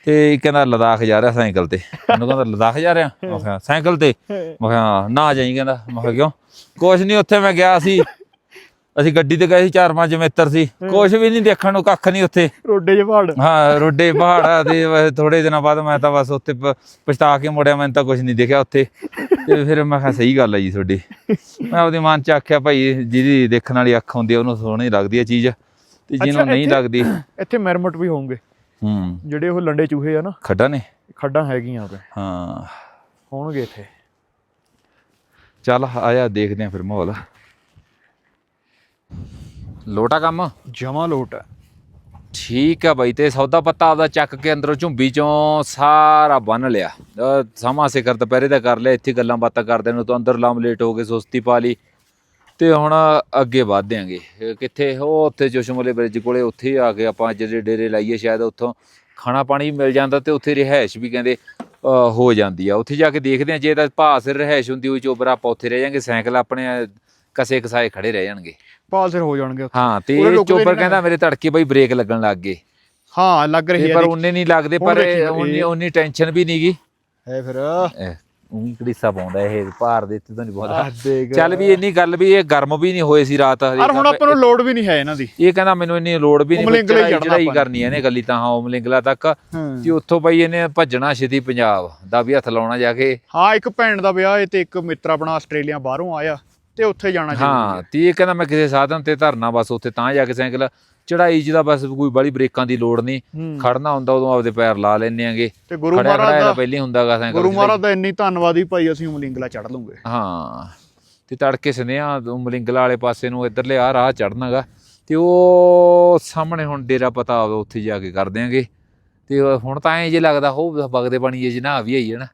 ਤੇ ਕਹਿੰਦਾ ਲਦਾਖ ਜਾ ਰਿਹਾ ਸਾਈਕਲ ਤੇ। ਉਹਨੂੰ ਕਹਿੰਦਾ ਲਦਾਖ ਜਾ ਰਿਹਾ? ਮੈਂ ਕਿਹਾ ਸਾਈਕਲ ਤੇ? ਮੈਂ ਕਿਹਾ ਨਾ ਜਾਈ ਕਹਿੰਦਾ। ਮੈਂ ਕਿਹਾ ਕਿਉਂ? ਕੁਛ ਨਹੀਂ ਉੱਥੇ ਮੈਂ ਗਿਆ ਸੀ। ਅਸੀਂ ਗੱਡੀ ਤੇ ਗਏ ਸੀ ਚਾਰ ਪੰਜ ਮਿੱਤਰ ਸੀ। ਕੁਝ ਵੀ ਨਹੀਂ ਦੇਖਣ ਨੂੰ ਕੱਖ ਨਹੀਂ ਉੱਥੇ। ਰੋਡੇ ਜੇ ਪਹਾੜ। ਹਾਂ ਰੋਡੇ ਪਹਾੜਾ ਦੇ ਥੋੜੇ ਦਿਨਾਂ ਬਾਅਦ ਮੈਂ ਤਾਂ ਬਸ ਉੱਥੇ ਪਛਤਾ ਕੇ ਮੁੜਿਆ ਮੈਨੂੰ ਤਾਂ ਕੁਝ ਨਹੀਂ ਦੇਖਿਆ ਉੱਥੇ। ਤੇ ਫਿਰ ਮੈਂ ਕਿਹਾ ਸਹੀ ਗੱਲ ਹੈ ਜੀ ਤੁਹਾਡੀ। ਮੈਂ ਆਪਦੇ ਮਨ ਚ ਆਖਿਆ ਭਾਈ ਜਿਹਦੀ ਦੇਖਣ ਵਾਲੀ ਅੱਖ ਹੁੰਦੀ ਉਹਨੂੰ ਸੋਹਣੀ ਲੱਗਦੀ ਹੈ ਚੀਜ਼। ਤੇ ਜਿਹਨੂੰ ਨਹੀਂ ਲੱਗਦੀ। ਇੱਥੇ ਮੈਰਮਟ ਵੀ ਹੋਣਗੇ। ਹੂੰ। ਜਿਹੜੇ ਉਹ ਲੰਡੇ ਚੂਹੇ ਆ ਨਾ। ਖੱਡਾ ਨੇ? ਖੱਡਾਂ ਹੈਗੀਆਂ ਉਰੇ ਹਾਂ। ਹੋਣਗੇ ਇੱਥੇ। ਚੱਲ ਆਇਆ ਦੇਖਦੇ ਆ ਫਿਰ ਮਾਹੌਲ। ਲੋਟਾ ਕੰਮ? ਜਮਾ ਲੋਟ ਹੈ ਠੀਕ ਆ ਬਾਈ ਤੇ ਸੌਦਾ ਪੱਤਾ ਆਪਦਾ ਚੱਕ ਕੇ ਅੰਦਰੋਂ ਝੁੰਬੀ ਚੋਂ ਸਾਰਾ ਬੰਨ ਲਿਆ। ਅਹ ਸਮਾਂ ਸਿਖਰ ਦੁਪਹਿਰੇ ਦਾ ਕਰ ਲਿਆ ਇੱਥੇ ਗੱਲਾਂ ਬਾਤਾਂ ਕਰਦੇ ਨੂੰ ਤਾਂ ਅੰਦਰ ਲਾਮ ਲੇਟ ਹੋ ਗਏ ਸੁਸਤੀ ਪਾ ਲਈ। ਤੇ ਹੁਣ ਅੱਗੇ ਵਧ ਦਿਆਂਗੇ। ਇਹ ਕਿੱਥੇ? ਉਹ ਉੱਥੇ ਜੋਸ਼ਮਲੇ ਬ੍ਰਿਜ ਕੋਲੇ ਉੱਥੇ ਆ ਕੇ ਆਪਾਂ ਜਿਹੜੇ ਡੇਰੇ ਲਾਈਏ ਸ਼ਾਇਦ ਉੱਥੋਂ ਖਾਣਾ ਪਾਣੀ ਵੀ ਮਿਲ ਜਾਂਦਾ ਤੇ ਉੱਥੇ ਰਿਹਾਇਸ਼ ਵੀ ਕਹਿੰਦੇ ਅਹ ਹੋ ਜਾਂਦੀ ਆ। ਉੱਥੇ ਜਾ ਕੇ ਦੇਖਦੇ ਆ ਜੇ ਤਾਂ ਭਾਅ ਸਿਰ ਰਿਹਾਇਸ਼ ਹੁੰਦੀ ਹੋਈ ਚੋਬਰਾ ਆਪਾਂ ਉੱਥੇ ਰਹਿ ਜਾਾਂਗੇ ਸਾਈਕਲ ਆਪਣੇ ਕਸੇ ਕਸਾਏ ਖੜੇ ਰਹਿ ਜਾਣਗੇ। ਪਾਲ ਸਿਰ ਹੋ ਜਾਣਗੇ ਉੱਥੇ। ਹਾਂ ਤੇ ਉਰੇ ਇਹ ਰੁਕਦੇ ਚੋਬਰ ਨੀ ਨਾ। ਕਹਿੰਦਾ ਮੇਰੇ ਧੜਕੇ ਬਈ ਬ੍ਰੇਕ ਲੱਗਣ ਲੱਗ ਗਏ। ਹਾਂ ਲੱਗ ਰਹੀ ਤੇ ਹੈ ਪਰ। ਉਹਨੇ ਨਹੀਂ ਲੱਗਦੇ ਹੁਣ ਪਰ ਦੇਖੀ ਇਹ ਇਹ- ਉਨੀ ਉਨੀ ਟੈਨਸ਼ਨ ਵੀ ਨਹੀਂਗੀ ਹੈ ਫਿਰ। ਉਹੀ ਕੜੀਸਾ ਪਾਉਂਦਾ ਇਹ ਭਾਰ ਦੇ ਤੇ ਤਾਂ ਨਹੀਂ ਆਹ ਦੇਖ। ਚੱਲ ਵੀ ਇੰਨੀ ਗੱਲ ਵੀ ਇਹ ਗਰਮ ਵੀ ਨਹੀਂ ਹੋਏ ਸੀ ਰਾਤ ਹਜੇ ਯਾਰ ਹੁਣ ਆਪਾਂ ਨੂੰ ਲੋਡ ਵੀ ਨਹੀਂ ਹੈ ਇਹਨਾਂ ਦੀ। ਇਹ ਕਹਿੰਦਾ ਮੈਨੂੰ ਇੰਨੀ ਲੋੜ ਵੀ ਨਹੀਂ ਉਮਲਿੰਗਲਾ ਹੀ ਚੜਾਈ ਚੜ੍ਹਨਾ ਚੜਾਈ ਆਪਾਂ ਕਰਨੀ ਹੈ ਇਹਨੇ ਗੱਲੀ ਤਾਂ ਹਾਂ ਉਮਲਿੰਗਲਾ ਤੱਕ। ਤੇ ਉੱਥੋਂ ਬਈ ਇਹਨੇ ਭੱਜਣਾ ਛੇਤੀ ਪੰਜਾਬ ਦਾ ਵੀ ਹੱਥ ਲਾਉਣਾ ਜਾ ਕੇ। ਹਾਂ ਇੱਕ ਭੈਣ ਦਾ ਵਿਆਹ ਹੈ ਤੇ ਇੱਕ ਮਿੱਤਰ ਆਪਣਾ ਆਸਟ੍ਰੇਲੀਆ ਬਾਹਰੋਂ ਆਇਆ। ਤੇ ਉੱਥੇ ਜਾਣਾ ਹਾਂ ਤੇ ਕਹਿੰਦਾ ਮੈਂ ਕਿਸੇ ਸਾਧਨ ਤੇ ਧਰਨਾ ਬਸ ਉੱਥੇ ਤਾਂ ਜਾ ਕੇ ਸਾਈਕਲ ਚੜਾਈ ਜਿਹਦਾ ਬਸ ਕੋਈ ਬੜੀ ਬ੍ਰੇਕਾਂ ਦੀ ਲੋੜ ਨਹੀਂ। ਖੜਨਾ ਹੁੰਦਾ ਉਦੋਂ ਆਪਦੇ ਪੈਰ ਲਾ ਲੈਣੇ ਆਂਗੇ। ਤੇ ਗੁਰੂ ਮਹਾਰਾਜ ਦਾ ਪਹਿਲੀ ਹੁੰਦਾਗਾ ਸਾਈਕਲ ਗੁਰੂ। ਮਹਾਰਾਜ ਦਾ ਇੰਨੀ ਧੰਨਵਾਦੀ ਭਾਈ ਅਸੀਂ ਉਮਲਿੰਗਲਾ ਚੜ ਲੂੰਗੇ। ਹਾਂ ਤੇ ਤੜਕੇ ਸੁਨੇਹਾ ਮਲਿੰਗਲਾ ਵਾਲੇ ਪਾਸੇ ਨੂੰ ਇੱਧਰਲੇ ਆ ਰਾਹ ਚੜਨਾਗਾ ਤੇ ਉਹ ਸਾਹਮਣੇ ਹੁਣ ਡੇਰਾ ਪਤਾ ਹੋਵੇ ਉੱਥੇ ਜਾ ਕੇ ਕਰ ਦਿਆਂਗੇ ਤੇ ਹੁਣ ਤਾਂ ਐਂ ਜੇ ਲੱਗਦਾ ਹੋ ਵਗਦੇ ਪਾਣੀ ਜੇ ਨਾ ਵੀ ਆਈ ਹੈ ਨਾ।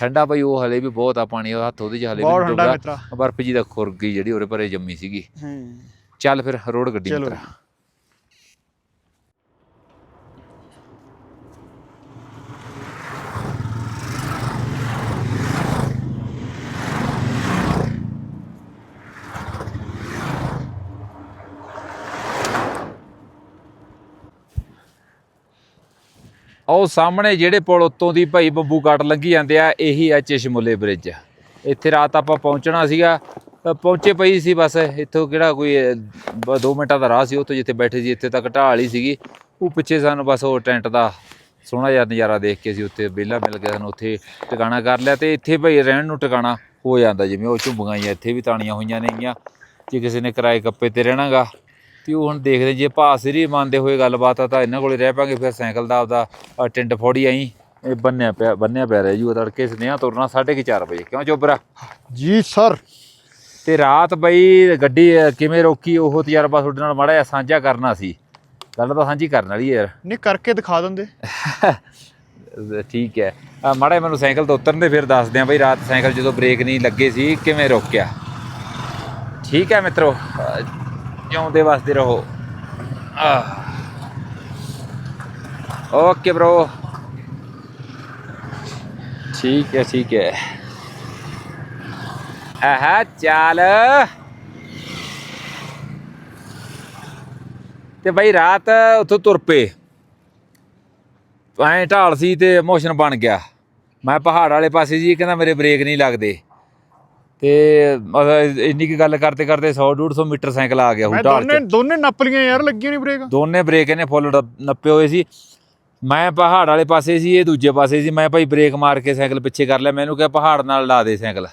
ਠੰਡਾ ਭਾਈ ਉਹ ਹਲੇ ਵੀ ਬਹੁਤ ਆ ਪਾਣੀ ਉਹ ਹੱਥ ਉਹਦੇ ਚ ਹਲੇ ਬਹੁਤ ਵੀ ਠੰਡਾ ਡੁੱਬਦਾ ਮਿੱਤਰਾ। ਬਰਫ ਜੀ ਦਾ ਖੁਰ ਗਈ ਜਿਹੜੀ ਉਹਦੇ ਪਰੇ ਜੰਮੀ ਸੀਗੀ। ਹਾਂ। ਚੱਲ ਫਿਰ ਰੋਡ ਗੱਡੀ ਚਲੋ ਮਿੱਤਰਾ। ਉਹ ਸਾਹਮਣੇ ਜਿਹੜੇ ਪੁਲ ਉੱਤੋਂ ਦੀ ਭਾਈ ਬੰਬੂ ਕਾਟ ਲੰਘੀ ਜਾਂਦੇ ਆ, ਇਹੀ ਆ ਚਸ਼ਮੁਲੇ ਬ੍ਰਿਜ। ਇੱਥੇ ਰਾਤ ਆਪਾਂ ਪਹੁੰਚਣਾ ਸੀਗਾ ਪਹੁੰਚੇ ਪਈ ਸੀ ਬਸ, ਇੱਥੋਂ ਕਿਹੜਾ ਕੋਈ 2 ਮਿੰਟਾਂ ਦਾ ਰਾਹ ਸੀ, ਉੱਥੋਂ ਜਿੱਥੇ ਬੈਠੇ ਸੀ, ਇੱਥੇ ਤੱਕ ਢਾਲ ਹੀ ਸੀਗੀ। ਉਹ ਪਿੱਛੇ ਸਾਨੂੰ ਬਸ ਉਹ ਟੈਂਟ ਦਾ ਸੋਹਣਾ ਜਿਹਾ ਨਜ਼ਾਰਾ ਦੇਖ ਕੇ ਅਸੀਂ ਉੱਥੇ ਵਿਹਲਾ ਮਿਲ ਗਿਆ ਸਾਨੂੰ ਉੱਥੇ ਟਿਕਾਣਾ ਕਰ ਲਿਆ ਤੇ ਇੱਥੇ ਭਾਈ ਰਹਿਣ ਨੂੰ ਟਿਕਾਣਾ ਹੋ ਜਾਂਦਾ, ਜਿਵੇਂ ਉਹ ਝੁੰਬੀਆਂ ਹੀ ਇੱਥੇ ਵੀ ਤਾਣੀਆਂ ਹੋਈਆਂ ਨੇਗੀਆਂ। ਜੇ ਕਿਸੇ ਨੇ ਕਿਰਾਏ ਕੱਪੇ ਤੇ ਰਹਿਣਾਗਾ ਤੇ ਉਹ ਹੁਣ ਦੇਖਦੇ ਜੇ ਭਾਅ ਸਿਰ ਮੰਨਦੇ ਹੋਏ ਗੱਲਬਾਤ ਆ ਤਾਂ ਇਹਨਾਂ ਕੋਲੇ ਰਹਿ ਪਾਂਗੇ ਫਿਰ ਸਾਈਕਲ ਦਾ ਆਪਦਾ ਟਿੰਡ ਫੋੜੀ ਆਈ। ਇਹ ਬੰਨਿਆ ਪਿਆ ਬੰਨਿਆ ਪਿਆ ਰਹਿ ਜੂ ਤੜਕੇ ਸਨੇਹਾ ਤੁਰਨਾ 4:30 ਵਜੇ। ਕਿਉਂ ਚੋਬਰਾ ਜੀ ਸਰ। ਤੇ ਰਾਤ ਬਈ ਗੱਡੀ ਕਿਵੇਂ ਰੋਕੀ? ਉਹ ਤਜਰਬਾ ਤੁਹਾਡੇ ਨਾਲ ਮਾੜਾ ਜਿਹਾ ਸਾਂਝਾ ਕਰਨਾ ਸੀ। ਗੱਲ ਤਾਂ ਸਾਂਝੀ ਕਰਨ ਵਾਲੀ ਯਾਰ। ਨਹੀਂ ਕਰਕੇ ਦਿਖਾ ਦਿੰਦੇ। (laughs) ਠੀਕ ਹੈ। ਮਾੜਾ ਮੈਨੂੰ ਸਾਈਕਲ ਤੋਂ ਉਤਰਨ ਦੇ ਫਿਰ ਦੱਸਦੇ ਆ ਬਈ ਰਾਤ ਸਾਈਕਲ ਜਦੋਂ ਬ੍ਰੇਕ ਨਹੀਂ ਲੱਗੇ ਸੀ ਕਿਵੇਂ ਰੋਕਿਆ? ਠੀਕ ਹੈ ਮਿੱਤਰੋ ਜਿਉਂਦੇ ਵਸਦੇ ਰਹੋ। ਓਕੇ ਬ్రో ਠੀਕ ਹੈ ਠੀਕ ਹੈ। ਆਹਾ, ਚੱਲ। ਤੇ ਬਈ ਰਾਤ ਉੱਥੋਂ ਤੁਰ ਪਏ। ਐਂ ਢਾਲ ਸੀ ਤੇ ਮੋਸ਼ਨ ਬਣ ਗਿਆ। ਮੈਂ ਪਹਾੜ ਵਾਲੇ ਪਾਸੇ ਜੀ, ਕਹਿੰਦਾ ਮੇਰੇ ਬ੍ਰੇਕ ਨਹੀਂ ਲੱਗਦੇ। ਤੇ ਮਤਲਬ ਇੰਨੀ ਕੀ ਗੱਲ ਕਰਦੇ ਕਰਦੇ 100 150 ਮੀਟਰ ਸਾਈਕਲ ਆ ਗਿਆ ਢਾਲ ਦੋਨੇ ਦੋਨੇ ਨੱਪ ਲੀਆਂ ਯਾਰ ਲੱਗੀਆਂ ਨਹੀਂ ਬ੍ਰੇਕ। ਦੋਨੇ ਬ੍ਰੇਕ ਇਹਨੇ ਫੁੱਲ ਨੱਪੇ ਹੋਏ ਸੀ। ਮੈਂ ਪਹਾੜ ਵਾਲੇ ਪਾਸੇ ਸੀ ਇਹ ਦੂਜੇ ਪਾਸੇ ਸੀ। ਮੈਂ ਭਾਈ ਬ੍ਰੇਕ ਮਾਰ ਕੇ ਸਾਈਕਲ ਪਿੱਛੇ ਕਰ ਲਿਆ। ਮੈਨੂੰ ਕਿਹਾ ਪਹਾੜ ਨਾਲ ਲਾ ਦੇ ਸਾਈਕਲ।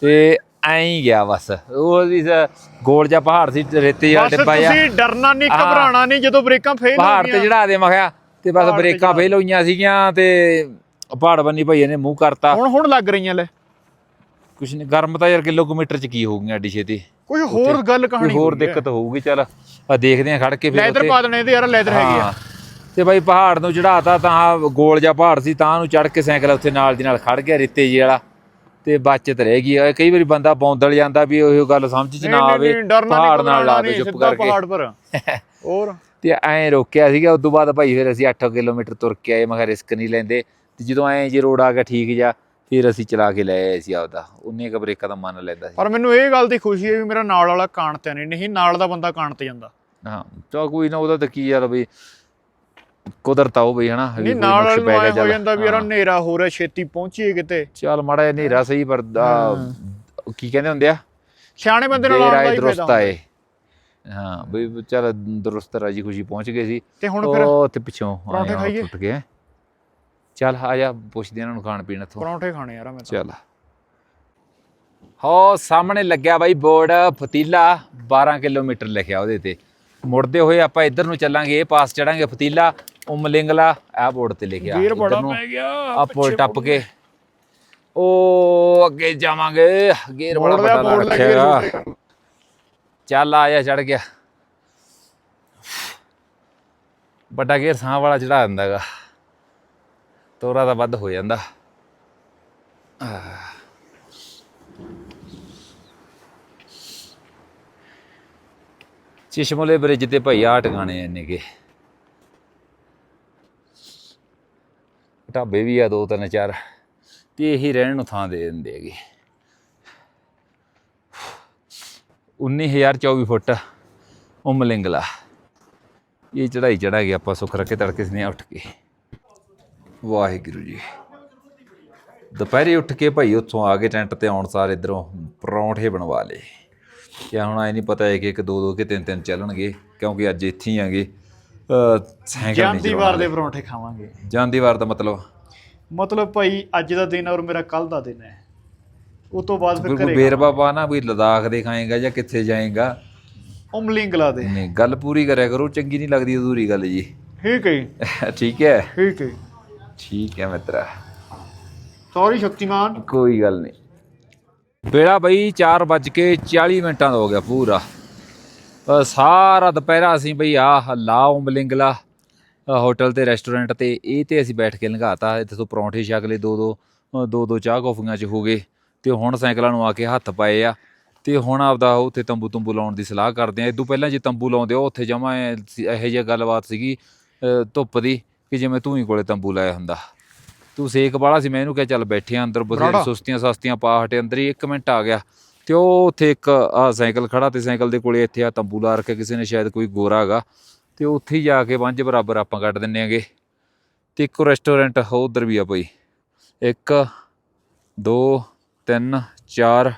ਤੇ ਐਂ ਗਿਆ ਬਸ। ਉਹ ਵੀ ਸ- ਗੋਲ ਜਿਹਾ ਪਹਾੜ ਸੀ ਰੇਤੇ ਜਿਹਾ ਡੱਬਾ ਜਿਹਾ। ਤੁਸੀਂ ਡਰਨਾ ਨਹੀਂ। ਘਬਰਾਣਾ ਨਹੀਂ ਜਦੋਂ ਬ੍ਰੇਕਾਂ ਫੇਲ ਹੋ ਪਹਾੜ ਤੇ ਚੜਾ ਦੇ ਮੈਂ ਕਿਹਾ ਤੇ ਬਸ ਬ੍ਰੇਕਾਂ ਫੇਲ ਹੋਈਆਂ ਸੀਗੀਆਂ ਤੇ ਪਹਾੜ ਬੰਨੀ ਭਾਈ ਇਹਨੇ ਮੂੰਹ ਕਰਤਾ। ਹੁਣ ਹੁਣ ਲੱਗ ਰਹੀਆਂ ਲੈ। ਕੁਛ ਨਹੀਂ ਗਰਮ ਤਾਂ ਯਾਰ ਕਿਲੋਮੀਟਰ ਚ ਕੀ ਹੋ ਗਈਆਂ ਐਡੀ ਛੇਤੀ? ਕੋਈ ਹੋਰ ਗੱਲ ਕਹਾਣੀ ਹੋਰ ਦਿੱਕਤ ਹੋਊਗੀ ਚੱਲ। ਆ ਦੇਖਦੇ ਆ ਖੜ ਕੇ ਫਿਰ ਲੈਦਰ। ਪਾ ਦੇਣੇ ਇਹਦੇ ਯਾਰ ਲੈਦਰ ਹੈਗੀ ਆ। ਤੇ ਬਾਈ ਪਹਾੜ ਨੂੰ ਚੜਾਤਾ ਤਾਂ ਗੋਲ ਜਿਹਾ ਪਹਾੜ ਸੀ ਤਾਂ ਨੂੰ ਚੜ ਕੇ ਸਾਈਕਲ ਉੱਥੇ ਨਾਲ ਦੀ ਨਾਲ ਖੜ ਗਿਆ ਰੇਤੇ ਜੀ ਵਾਲਾ। ਤੇ ਬਚਤ ਰਹਿ ਗਈ। ਕਈ ਵਾਰੀ ਬੰਦਾ ਬੌਂਦਲ ਜਾਂਦਾ ਵੀ ਉਹ ਗੱਲ ਸਮਝ ਚ ਨਾ ਆਵੇ ਪਹਾੜ ਨਾਲ ਲਾ ਦੇ ਚੁੱਪ ਕਰਕੇ। ਪਹਾੜ ਪਰ। (laughs) ਹੋਰ? ਤੇ ਐਂ ਰੋਕਿਆ ਸੀਗਾ ਉਸ ਤੋਂ ਬਾਅਦ ਭਾਈ ਫਿਰ ਅਸੀਂ 8 ਕਿਲੋਮੀਟਰ ਤੁਰ ਕੇ ਆਏ ਮੈਂ ਕਿਹਾ ਰਿਸਕ ਨਹੀਂ ਲੈਂਦੇ। ਤੇ ਜਦੋਂ ਐਂ ਜੇ ਰੋਡ ਆ ਗਿਆ ਠੀਕ ਜਾ ਫਿਰ ਅਸੀਂ ਚਲਾ ਕੇ ਲੈ ਆਏ ਸੀ ਆਪਦਾ। ਉਹਨੇ ਕ ਬ੍ਰੇਕਾਂ ਦਾ ਮੰਨ ਲੈਂਦਾ ਸੀ। ਪਰ ਮੈਨੂੰ ਇਹ ਗੱਲ ਦੀ ਖੁਸ਼ੀ ਹੈ ਵੀ ਮੇਰਾ ਨਾਲ ਵਾਲਾ ਕਾਣ ਤੇ ਨਹੀਂ ਨਹੀਂ ਨਾਲ ਦਾ ਬੰਦਾ ਕਾਣ ਤੇ ਜਾਂਦਾ। ਹਾਂ ਚਾ ਕੋਈ ਨਾ ਉਹਦਾ ਤਾਂ ਕੀ ਯਾਰ ਬਈ ਕੁਦਰਤ ਆ ਉਹ ਬਈ ਹਨਾ? ਨਹੀਂ ਨਾਲ ਵਾਲੇ ਹੋ। ਜਾਂਦਾ ਵੀ ਯਾਰ। ਹਨੇਰਾ ਹੋ ਰਿਹਾ ਛੇਤੀ ਪਹੁੰਚੀਏ ਕਿਤੇ। ਚੱਲ ਮਾੜਾ ਜਿਹਾ ਹਨੇਰਾ ਸਹੀ ਪਰ ਕੀ ਕਹਿੰਦੇ ਹੁੰਦੇ ਆ? ਸਿਆਣੇ ਬੰਦੇ ਨਾਲ ਦੇਰ ਆਉਣ ਦਾ ਆਏ ਹੀ ਦਰੁਸਤ ਆਏ। ਹਾਂ ਬਈ ਚੱਲ ਦਰੁਸਤ ਰਾਜੀ ਖੁਸ਼ੀ ਪਹੁੰਚ ਗਏ ਸੀ। ਤੇ ਹੁਣ ਫਿਰ ਉਹ ਤੇ ਪਿੱਛੋਂ ਪਰੌਂਠੇ ਖਾਈਏ? ਟੁੱਟ ਗਿਆ ਚੱਲ ਆ ਜਾ ਪੁੱਛਦੇ ਇਹਨਾਂ ਨੂੰ ਖਾਣ ਪੀਣ ਤੋਂ ਪਰੌਂਠੇ ਖਾਣੇ ਯਾਰ ਮੈਂ ਤਾਂ। ਚੱਲ। ਹੋ ਸਾਹਮਣੇ ਲੱਗਿਆ ਬਾਈ ਬੋਰਡ ਫਤੀਲਾ 12 ਕਿਲੋਮੀਟਰ ਲਿਖਿਆ ਉਹਦੇ ਤੇ। ਮੁੜਦੇ ਹੋਏ ਆਪਾਂ ਇੱਧਰ ਨੂੰ ਚੱਲਾਂਗੇ ਇਹ ਪਾਸ ਚੜਾਂਗੇ ਫਤੀਲਾ ਉਮਲਿੰਗਲਾ ਇਹ ਬੋਰਡ ਤੇ ਲਿਖਿਆ। ਵੀਰ ਇੱਧਰ ਬੜਾ ਪੈ ਗਿਆ ਆ ਪੁਲ ਟੱਪ ਕੇ। ਉਹ ਅੱਗੇ ਜਾਵਾਂਗੇ। ਗੇਰ ਬੜਾ ਬੋਰਡ ਰੱਖਿਆ ਚੱਲ ਆ ਜਾ ਚੜ ਗਿਆ। ਵੱਡਾ ਗੇਰ ਸਾਹ ਵਾਲਾ ਚੜਾ ਦਿੰਦਾਗਾ ਤੋਰਾ ਤਾਂ ਵੱਧ ਹੋ ਜਾਂਦਾ। ਚਿਸ਼ਮੋਲੇ ਬ੍ਰਿਜ ਤੇ ਭਾਈ ਆ ਟਿਕਾਣੇ ਐ ਕੇ। ਢਾਬੇ ਵੀ ਆ ਦੋ ਤਿੰਨ ਚਾਰ, ਤੇ ਇਹੀ ਰਹਿਣ ਨੂੰ ਥਾਂ ਦੇ ਦਿੰਦੇ ਹੈਗੇ। 19024 ਫੁੱਟ ਉਮਲਿੰਗਲਾ। ਇਹ ਚੜਾਈ ਚੜਾ ਗਿਆ ਆਪਾਂ ਸੁੱਖ ਰੱਖੇ, ਤੜਕੇ ਸਨੇ ਉੱਠ ਕੇ। ਵਾਹਿਗੁਰੂ ਜੀ। ਦੁਪਹਿਰੇ ਉੱਠ ਕੇ ਭਾਈ ਉੱਥੋਂ ਆ ਕੇ ਟੈਂਟ ਤੇ ਆਉਣ ਸਾਰ ਇਧਰੋਂ ਪਰੌਂਠੇ ਬਣਵਾ ਲਏ। ਕਿਆ ਹੁਣ ਆਏ ਨਹੀਂ ਪਤਾ ਹੈ ਕਿ ਇੱਕ ਦੋ ਦੋ ਕਿ ਤਿੰਨ ਤਿੰਨ ਚੱਲਣਗੇ ਕਿਉਂਕਿ ਅੱਜ ਇੱਥੇ ਹੀ ਆਂਗੇ। ਸਾਈਕਲ ਜਾਂਦੀ ਵਾਰ ਦੇ ਪਰੌਂਠੇ ਖਾਵਾਂਗੇ। ਜਾਂਦੀ ਵਾਰ ਦਾ ਮਤਲਬ? ਮਤਲਬ ਭਾਈ ਅੱਜ ਦਾ ਦਿਨ ਔਰ ਮੇਰਾ ਕੱਲ ਦਾ ਦਿਨ ਹੈ। ਉਹ ਤੋਂ ਬਾਅਦ ਫਿਰ ਘਰੇ ਬੇਰਬਾ ਪਾ ਨਾ ਵੀ ਲਦਾਖ ਦੇ ਖਾਏਗਾ ਜਾਂ ਕਿੱਥੇ ਜਾਏਗਾ। ਉਮਲਿੰਗਲਾ ਦੇ। ਨਹੀਂ ਗੱਲ ਪੂਰੀ ਕਰਿਆ ਕਰੋ ਚੰਗੀ ਨਹੀਂ ਲੱਗਦੀ ਅਧੂਰੀ ਗੱਲ ਜੀ। ਠੀਕ ਹੈ ਠੀਕ ਹੈ। ਠੀਕ ਹੈ। ਠੀਕ ਹੈ ਮਿੱਤਰਾ। ਸੌਰੀ ਸ਼ਕਤੀਮਾਨ। ਕੋਈ ਗੱਲ ਨਹੀਂ। ਬੇੜਾ ਬਈ 4:40 ਮਿੰਟਾਂ ਦਾ ਹੋ ਗਿਆ ਪੂਰਾ। ਅ, ਸਾਰਾ ਦੁਪਹਿਰਾ ਅਸੀਂ ਬਈ ਆ ਹੱਲਾ ਉਮਲਿੰਗਲਾ ਅ, ਹੋਟਲ ਤੇ ਰੈਸਟੋਰੈਂਟ ਤੇ ਇਹ ਤੇ ਅਸੀਂ ਬੈਠ ਕੇ ਲੰਘਾਤਾ। ਇੱਥੇ ਤੋਂ ਪਰੌਂਠੇ ਛਕ ਲਏ ਦੋ ਦੋ ਅ, ਦੋ ਦੋ ਚਾਹ ਕੌਫੀਆਂ ਚ ਹੋ ਗਏ। ਤੇ ਹੁਣ ਸਾਈਕਲਾਂ ਨੂੰ ਆ ਕੇ ਹੱਥ ਪਾਏ ਆ। ਤੇ ਹੁਣ ਆਪਦਾ ਉੱਥੇ ਤੰਬੂ ਤੰਬੂ ਲਾਉਣ ਦੀ ਸਲਾਹ ਕਰਦੇ ਆ। ਇਦੋਂ ਪਹਿਲਾਂ ਜੇ ਤੰਬੂ ਲਾਉਂਦੇ ਉਹ ਉੱਥੇ ਜਮਾ ਇਹੋ ਜਿਹੀ ਗੱਲਬਾਤ ਸੀਗੀ ਅ, ਧੁੱਪ ਦੀ। ਕਿ ਜਿਵੇਂ ਤੂੰ ਹੀ ਕੋਲੇ ਤੰਬੂ ਲਾਇਆ ਹੁੰਦਾ। ਤੂੰ ਸੇਕ ਵਾਲਾ ਸੀ ਮੈਂ ਇਹਨੂੰ ਕਿਹਾ ਚੱਲ ਬੈਠੇ ਆ ਅੰਦਰ ਬਥੇਰੀ। ਸੁਸਤੀਆਂ ਸਸਤੀਆਂ ਪਾ ਹਟੇ ਅੰਦਰ ਹੀ 1 ਮਿੰਟ ਆ ਗਿਆ। ਤੇ ਉਹ ਉੱਥੇ ਇੱਕ ਆ ਸਾਈਕਲ ਖੜਾ ਤੇ ਸਾਈਕਲ ਦੇ ਕੋਲੇ ਇੱਥੇ ਆ ਤੰਬੂ ਲਾ ਰੱਖਿਆ ਕਿਸੇ ਨੇ ਸ਼ਾਇਦ ਕੋਈ ਗੋਰਾ ਹੈਗਾ। ਤੇ ਉੱਥੇ ਹੀ ਜਾ ਕੇ ਵੰਜ ਬਰਾਬਰ ਆਪਾਂ ਕੱਢ ਦਿੰਨੇ ਆਗੇ। ਤੇ ਇੱਕ ਰੈਸਟੋਰੈਂਟ ਉਧਰ ਵੀ ਆ ਭਾਈ ਇੱਕ ਦੋ ਤਿੰਨ ਚਾਰ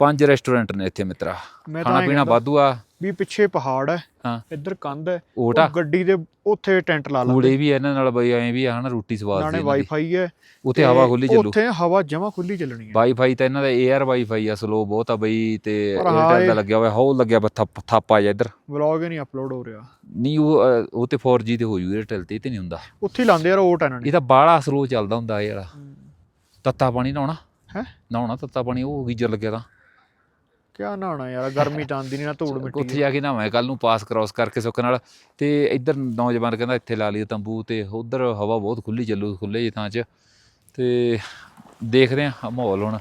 ਪੰਜ ਰੈਸਟੋਰੈਂਟ ਨੇ ਇੱਥੇ ਮਿੱਤਰਾ। ਖਾਣਾ ਪੀਣਾ ਕਹਿੰਦਾ, ਵਾਧੂ ਆ। ਵੀ ਪਿੱਛੇ ਪਹਾੜ ਹੈ ਹਾਂ। ਇੱਧਰ ਕੰਧ ਹੈ ਉਹ ਗੱਡੀ ਦੇ ਉੱਥੇ ਟੈਂਟ ਲਾ ਲਾ ਕੂੜੇ ਵੀ ਇਹਨਾਂ ਨਾਲ ਬਈ ਐਂ ਵੀ ਆ ਹਨਾ ਰੋਟੀ ਸਵਾਦ ਦੀ ਨਾਲੇ ਵਾਈਫਾਈ ਹੈ ਉੱਥੇ ਹਵਾ ਖੁੱਲੀ ਚੱਲੂ। ਉੱਥੇ ਹਵਾ ਜਮਾ ਖੁੱਲੀ ਚੱਲਣੀ ਹੈ। ਵਾਈਫਾਈ ਤਾਂ ਇਹਨਾਂ ਦਾ ਏਆਰ ਵਾਈਫਾਈ ਆ ਸਲੋ ਬਹੁਤ ਆ ਬਈ ਤੇ ਪਰ ਦਾ ਲੱਗਿਆ ਹੋਇਆ ਹੌਲ ਲੱਗਿਆ ਬੱਥਾ ਥਾਪਾ ਜਾਂ ਇੱਧਰ। ਵਲੌਗ ਨਹੀਂ ਅਪਲੋਡ ਹੋ ਰਿਹਾ। ਨਹੀਂ ਉਹ ਉਹ ਤੇ 4G ਤੇ ਹੋ ਜੂ ਏਅਰਟੈਲ ਤੇ ਤੇ ਨਹੀਂ ਹੁੰਦਾ। ਉੱਥੇ ਲਾਉਂਦੇ ਯਾਰ ਓਟ ਇਹਨਾਂ ਨੇ। ਇਹ ਤਾਂ ਬਾਹਲਾ ਸਲੋ ਚੱਲਦਾ ਹੁੰਦਾ ਇਹ ਵਾਲਾ। ਤੱਤਾ ਪਾਣੀ ਨਹਾਉਣਾ। ਹੈ? ਨਹਾਉਣਾ ਤੱਤਾ ਪਾਣੀ ਉਹ ਗੀਜ਼ਰ ਲੱਗਿਆ ਤਾਂ। ਕਿਆ ਨਹਾਉਣਾ ਯਾਰ ਗਰਮੀ ਤਾਂ ਆਂਦੀ ਨਹੀਂ ਨਾ ਧੂੜ ਮਿੱਟੀ ਉੱਥੇ ਜਾ ਕੇ ਨਹਾਵਾਂ ਕੱਲ ਨੂੰ ਪਾਸ ਕ੍ਰਾਸ ਕਰਕੇ ਸੁੱਕ ਨਾਲ। ਤੇ ਇੱਧਰ ਨੌਜਵਾਨ ਕਹਿੰਦਾ ਇੱਥੇ ਲਾ ਲਈ ਤੰਬੂ ਤੇ ਉਧਰ ਹਵਾ ਬਹੁਤ ਖੁੱਲੀ ਚੱਲੂ ਖੁੱਲੇ ਜਿਹੀ ਥਾਂ 'ਚ। ਤੇ ਦੇਖਦੇ ਆ ਮਾਹੌਲ ਹੁਣ।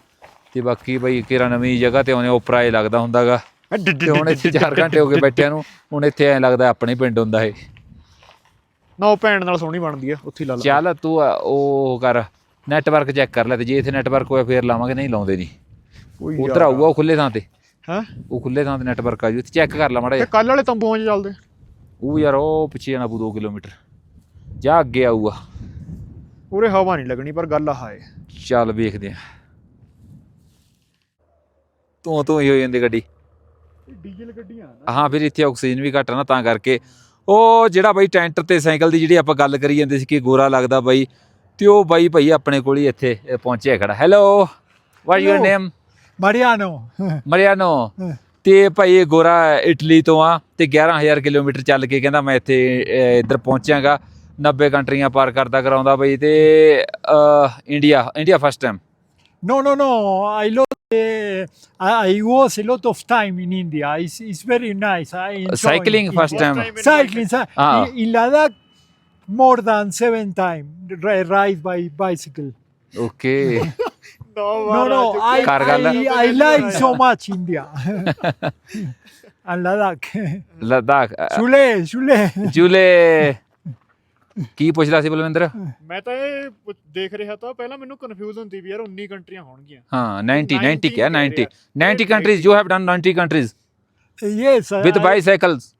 ਤੇ ਬਾਕੀ ਬਈ ਕਿਹੜਾ ਨਵੀਂ ਜਗ੍ਹਾ ਤੇ ਆਉਣੇ ਉਪਰਾ ਇਹ ਲੱਗਦਾ ਹੁੰਦਾਗਾ। ਤੇ ਹੁਣ ਇੱਥੇ 4 ਘੰਟੇ ਹੋ ਗਏ ਬੈਠਿਆਂ ਨੂੰ ਹੁਣ ਇੱਥੇ ਐ ਲੱਗਦਾ ਆਪਣੇ ਪਿੰਡ ਹੁੰਦਾ ਇਹ। ਨਾ ਉਹ ਭੈਣ ਨਾਲ ਸੋਹਣੀ ਬਣਦੀ ਆ ਉੱਥੇ ਹੀ ਲਾ ਲਾ। ਚੱਲ ਤੂੰ ਉਹ ਕਰ ਨੈਟਵਰਕ ਚੈੱਕ ਕਰ ਲੈ ਤੇ ਜੇ ਇੱਥੇ ਨੈਟਵਰਕ ਹੋਇਆ ਫੇਰ ਲਾਵਾਂਗੇ ਨਹੀਂ ਲਾਉਂਦੇ ਨਹੀਂ ਉਧਰ ਆਊਗਾ ਉਹ ਖੁੱਲੇ ਥਾਂ ਤੇ। ਹੈ? ਉਹ ਖੁੱਲੇ ਥਾਂ ਤੇ ਨੈਟਵਰਕ ਆ ਜੂ ਇੱਥੇ ਚੈੱਕ ਕਰ ਲੈ ਮਾੜਾ ਤੇ ਜਿਹਾ। ਕੱਲ ਵਾਲੇ ਤੰਬੂਆਂ 'ਚ ਚੱਲਦੇ। ਉਹ ਯਾਰ ਉਹ ਪਿੱਛੇ ਜਾਣਾ ਪੂ 2 ਕਿਲੋਮੀਟਰ। ਜਾ ਅੱਗੇ ਆਊਗਾ। ਉਰੇ ਹਵਾ ਨਹੀਂ ਲੱਗਣੀ ਪਰ ਗੱਲ ਆਹ ਹੈ ਚੱਲ ਵੇਖਦੇ ਆ। ਤੂੰ ਤੂੰ ਹੀ ਹੋ ਜਾਂਦੀ ਗੱਡੀ। ਡੀਜ਼ਲ ਗੱਡੀਆਂ ਹਾਂ ਫਿਰ ਇੱਥੇ ਆਕਸੀਜਨ ਵੀ ਘੱਟ ਆ ਨਾ ਤਾਂ ਕਰਕੇ। ਉਹ ਜਿਹੜਾ ਬਾਈ ਟੈਂਟ ਤੇ ਸਾਈਕਲ ਦੀ ਜਿਹੜੀ ਆਪਾਂ ਗੱਲ ਕਰੀ ਜਾਂਦੇ ਸੀ ਕਿ ਗੋਰਾ ਲੱਗਦਾ ਬਾਈ ਤੇ ਉਹ ਬਾਈ ਭਾਈ ਆਪਣੇ ਕੋਲ ਹੀ ਇੱਥੇ ਇਹ ਪਹੁੰਚਿਆ ਖੜਾ। Hello what your Hello. Name Mariano. Mariano ਤੇ ਭਾਈ ਇਹ ਗੋਰਾ ਇਟਲੀ ਤੋਂ ਆ ਤੇ 11000 ਕਿਲੋਮੀਟਰ ਚੱਲ ਕੇ ਕਹਿੰਦਾ ਮੈਂ ਇੱਥੇ ਇੱਧਰ ਪਹੁੰਚਾਂਗਾ 90 ਕੰਟਰੀਆਂ ਪਾਰ ਕਰਦਾ ਕਰਾਉਂਦਾ ਬਈ ਤੇ India India first time No, no, no. I lot. Uh, I, I was a lot of time in India. It's, it's very nice. I enjoy cycling. First time Cycling. Ah. In, in Ladakh, more than seven times ri- ride by bicycle. Okay No, no. I, Kargal. I, I like so much India. and Ladakh. Ladakh Chule, chule. ਜੂਲੇ ਕੀ ਪੁੱਛਦਾ ਸੀ ਬਲਵਿੰਦਰ ਮੈਂ ਤਾਂ ਇਹ ਪੁੱਛ- ਦੇਖ ਰਿਹਾ ਤਾਂ ਪਹਿਲਾਂ ਮੈਨੂੰ ਕਨਫਿਊਜ਼ ਹੁੰਦੀ ਵੀ ਯਾਰ 19 ਕੰਟਰੀਆਂ ਹੋਣਗੀਆਂ ਹਾਂ 90 90 ਕਿਆ 90 90 90 countries you have done 90 countries Yes. With I- bicycles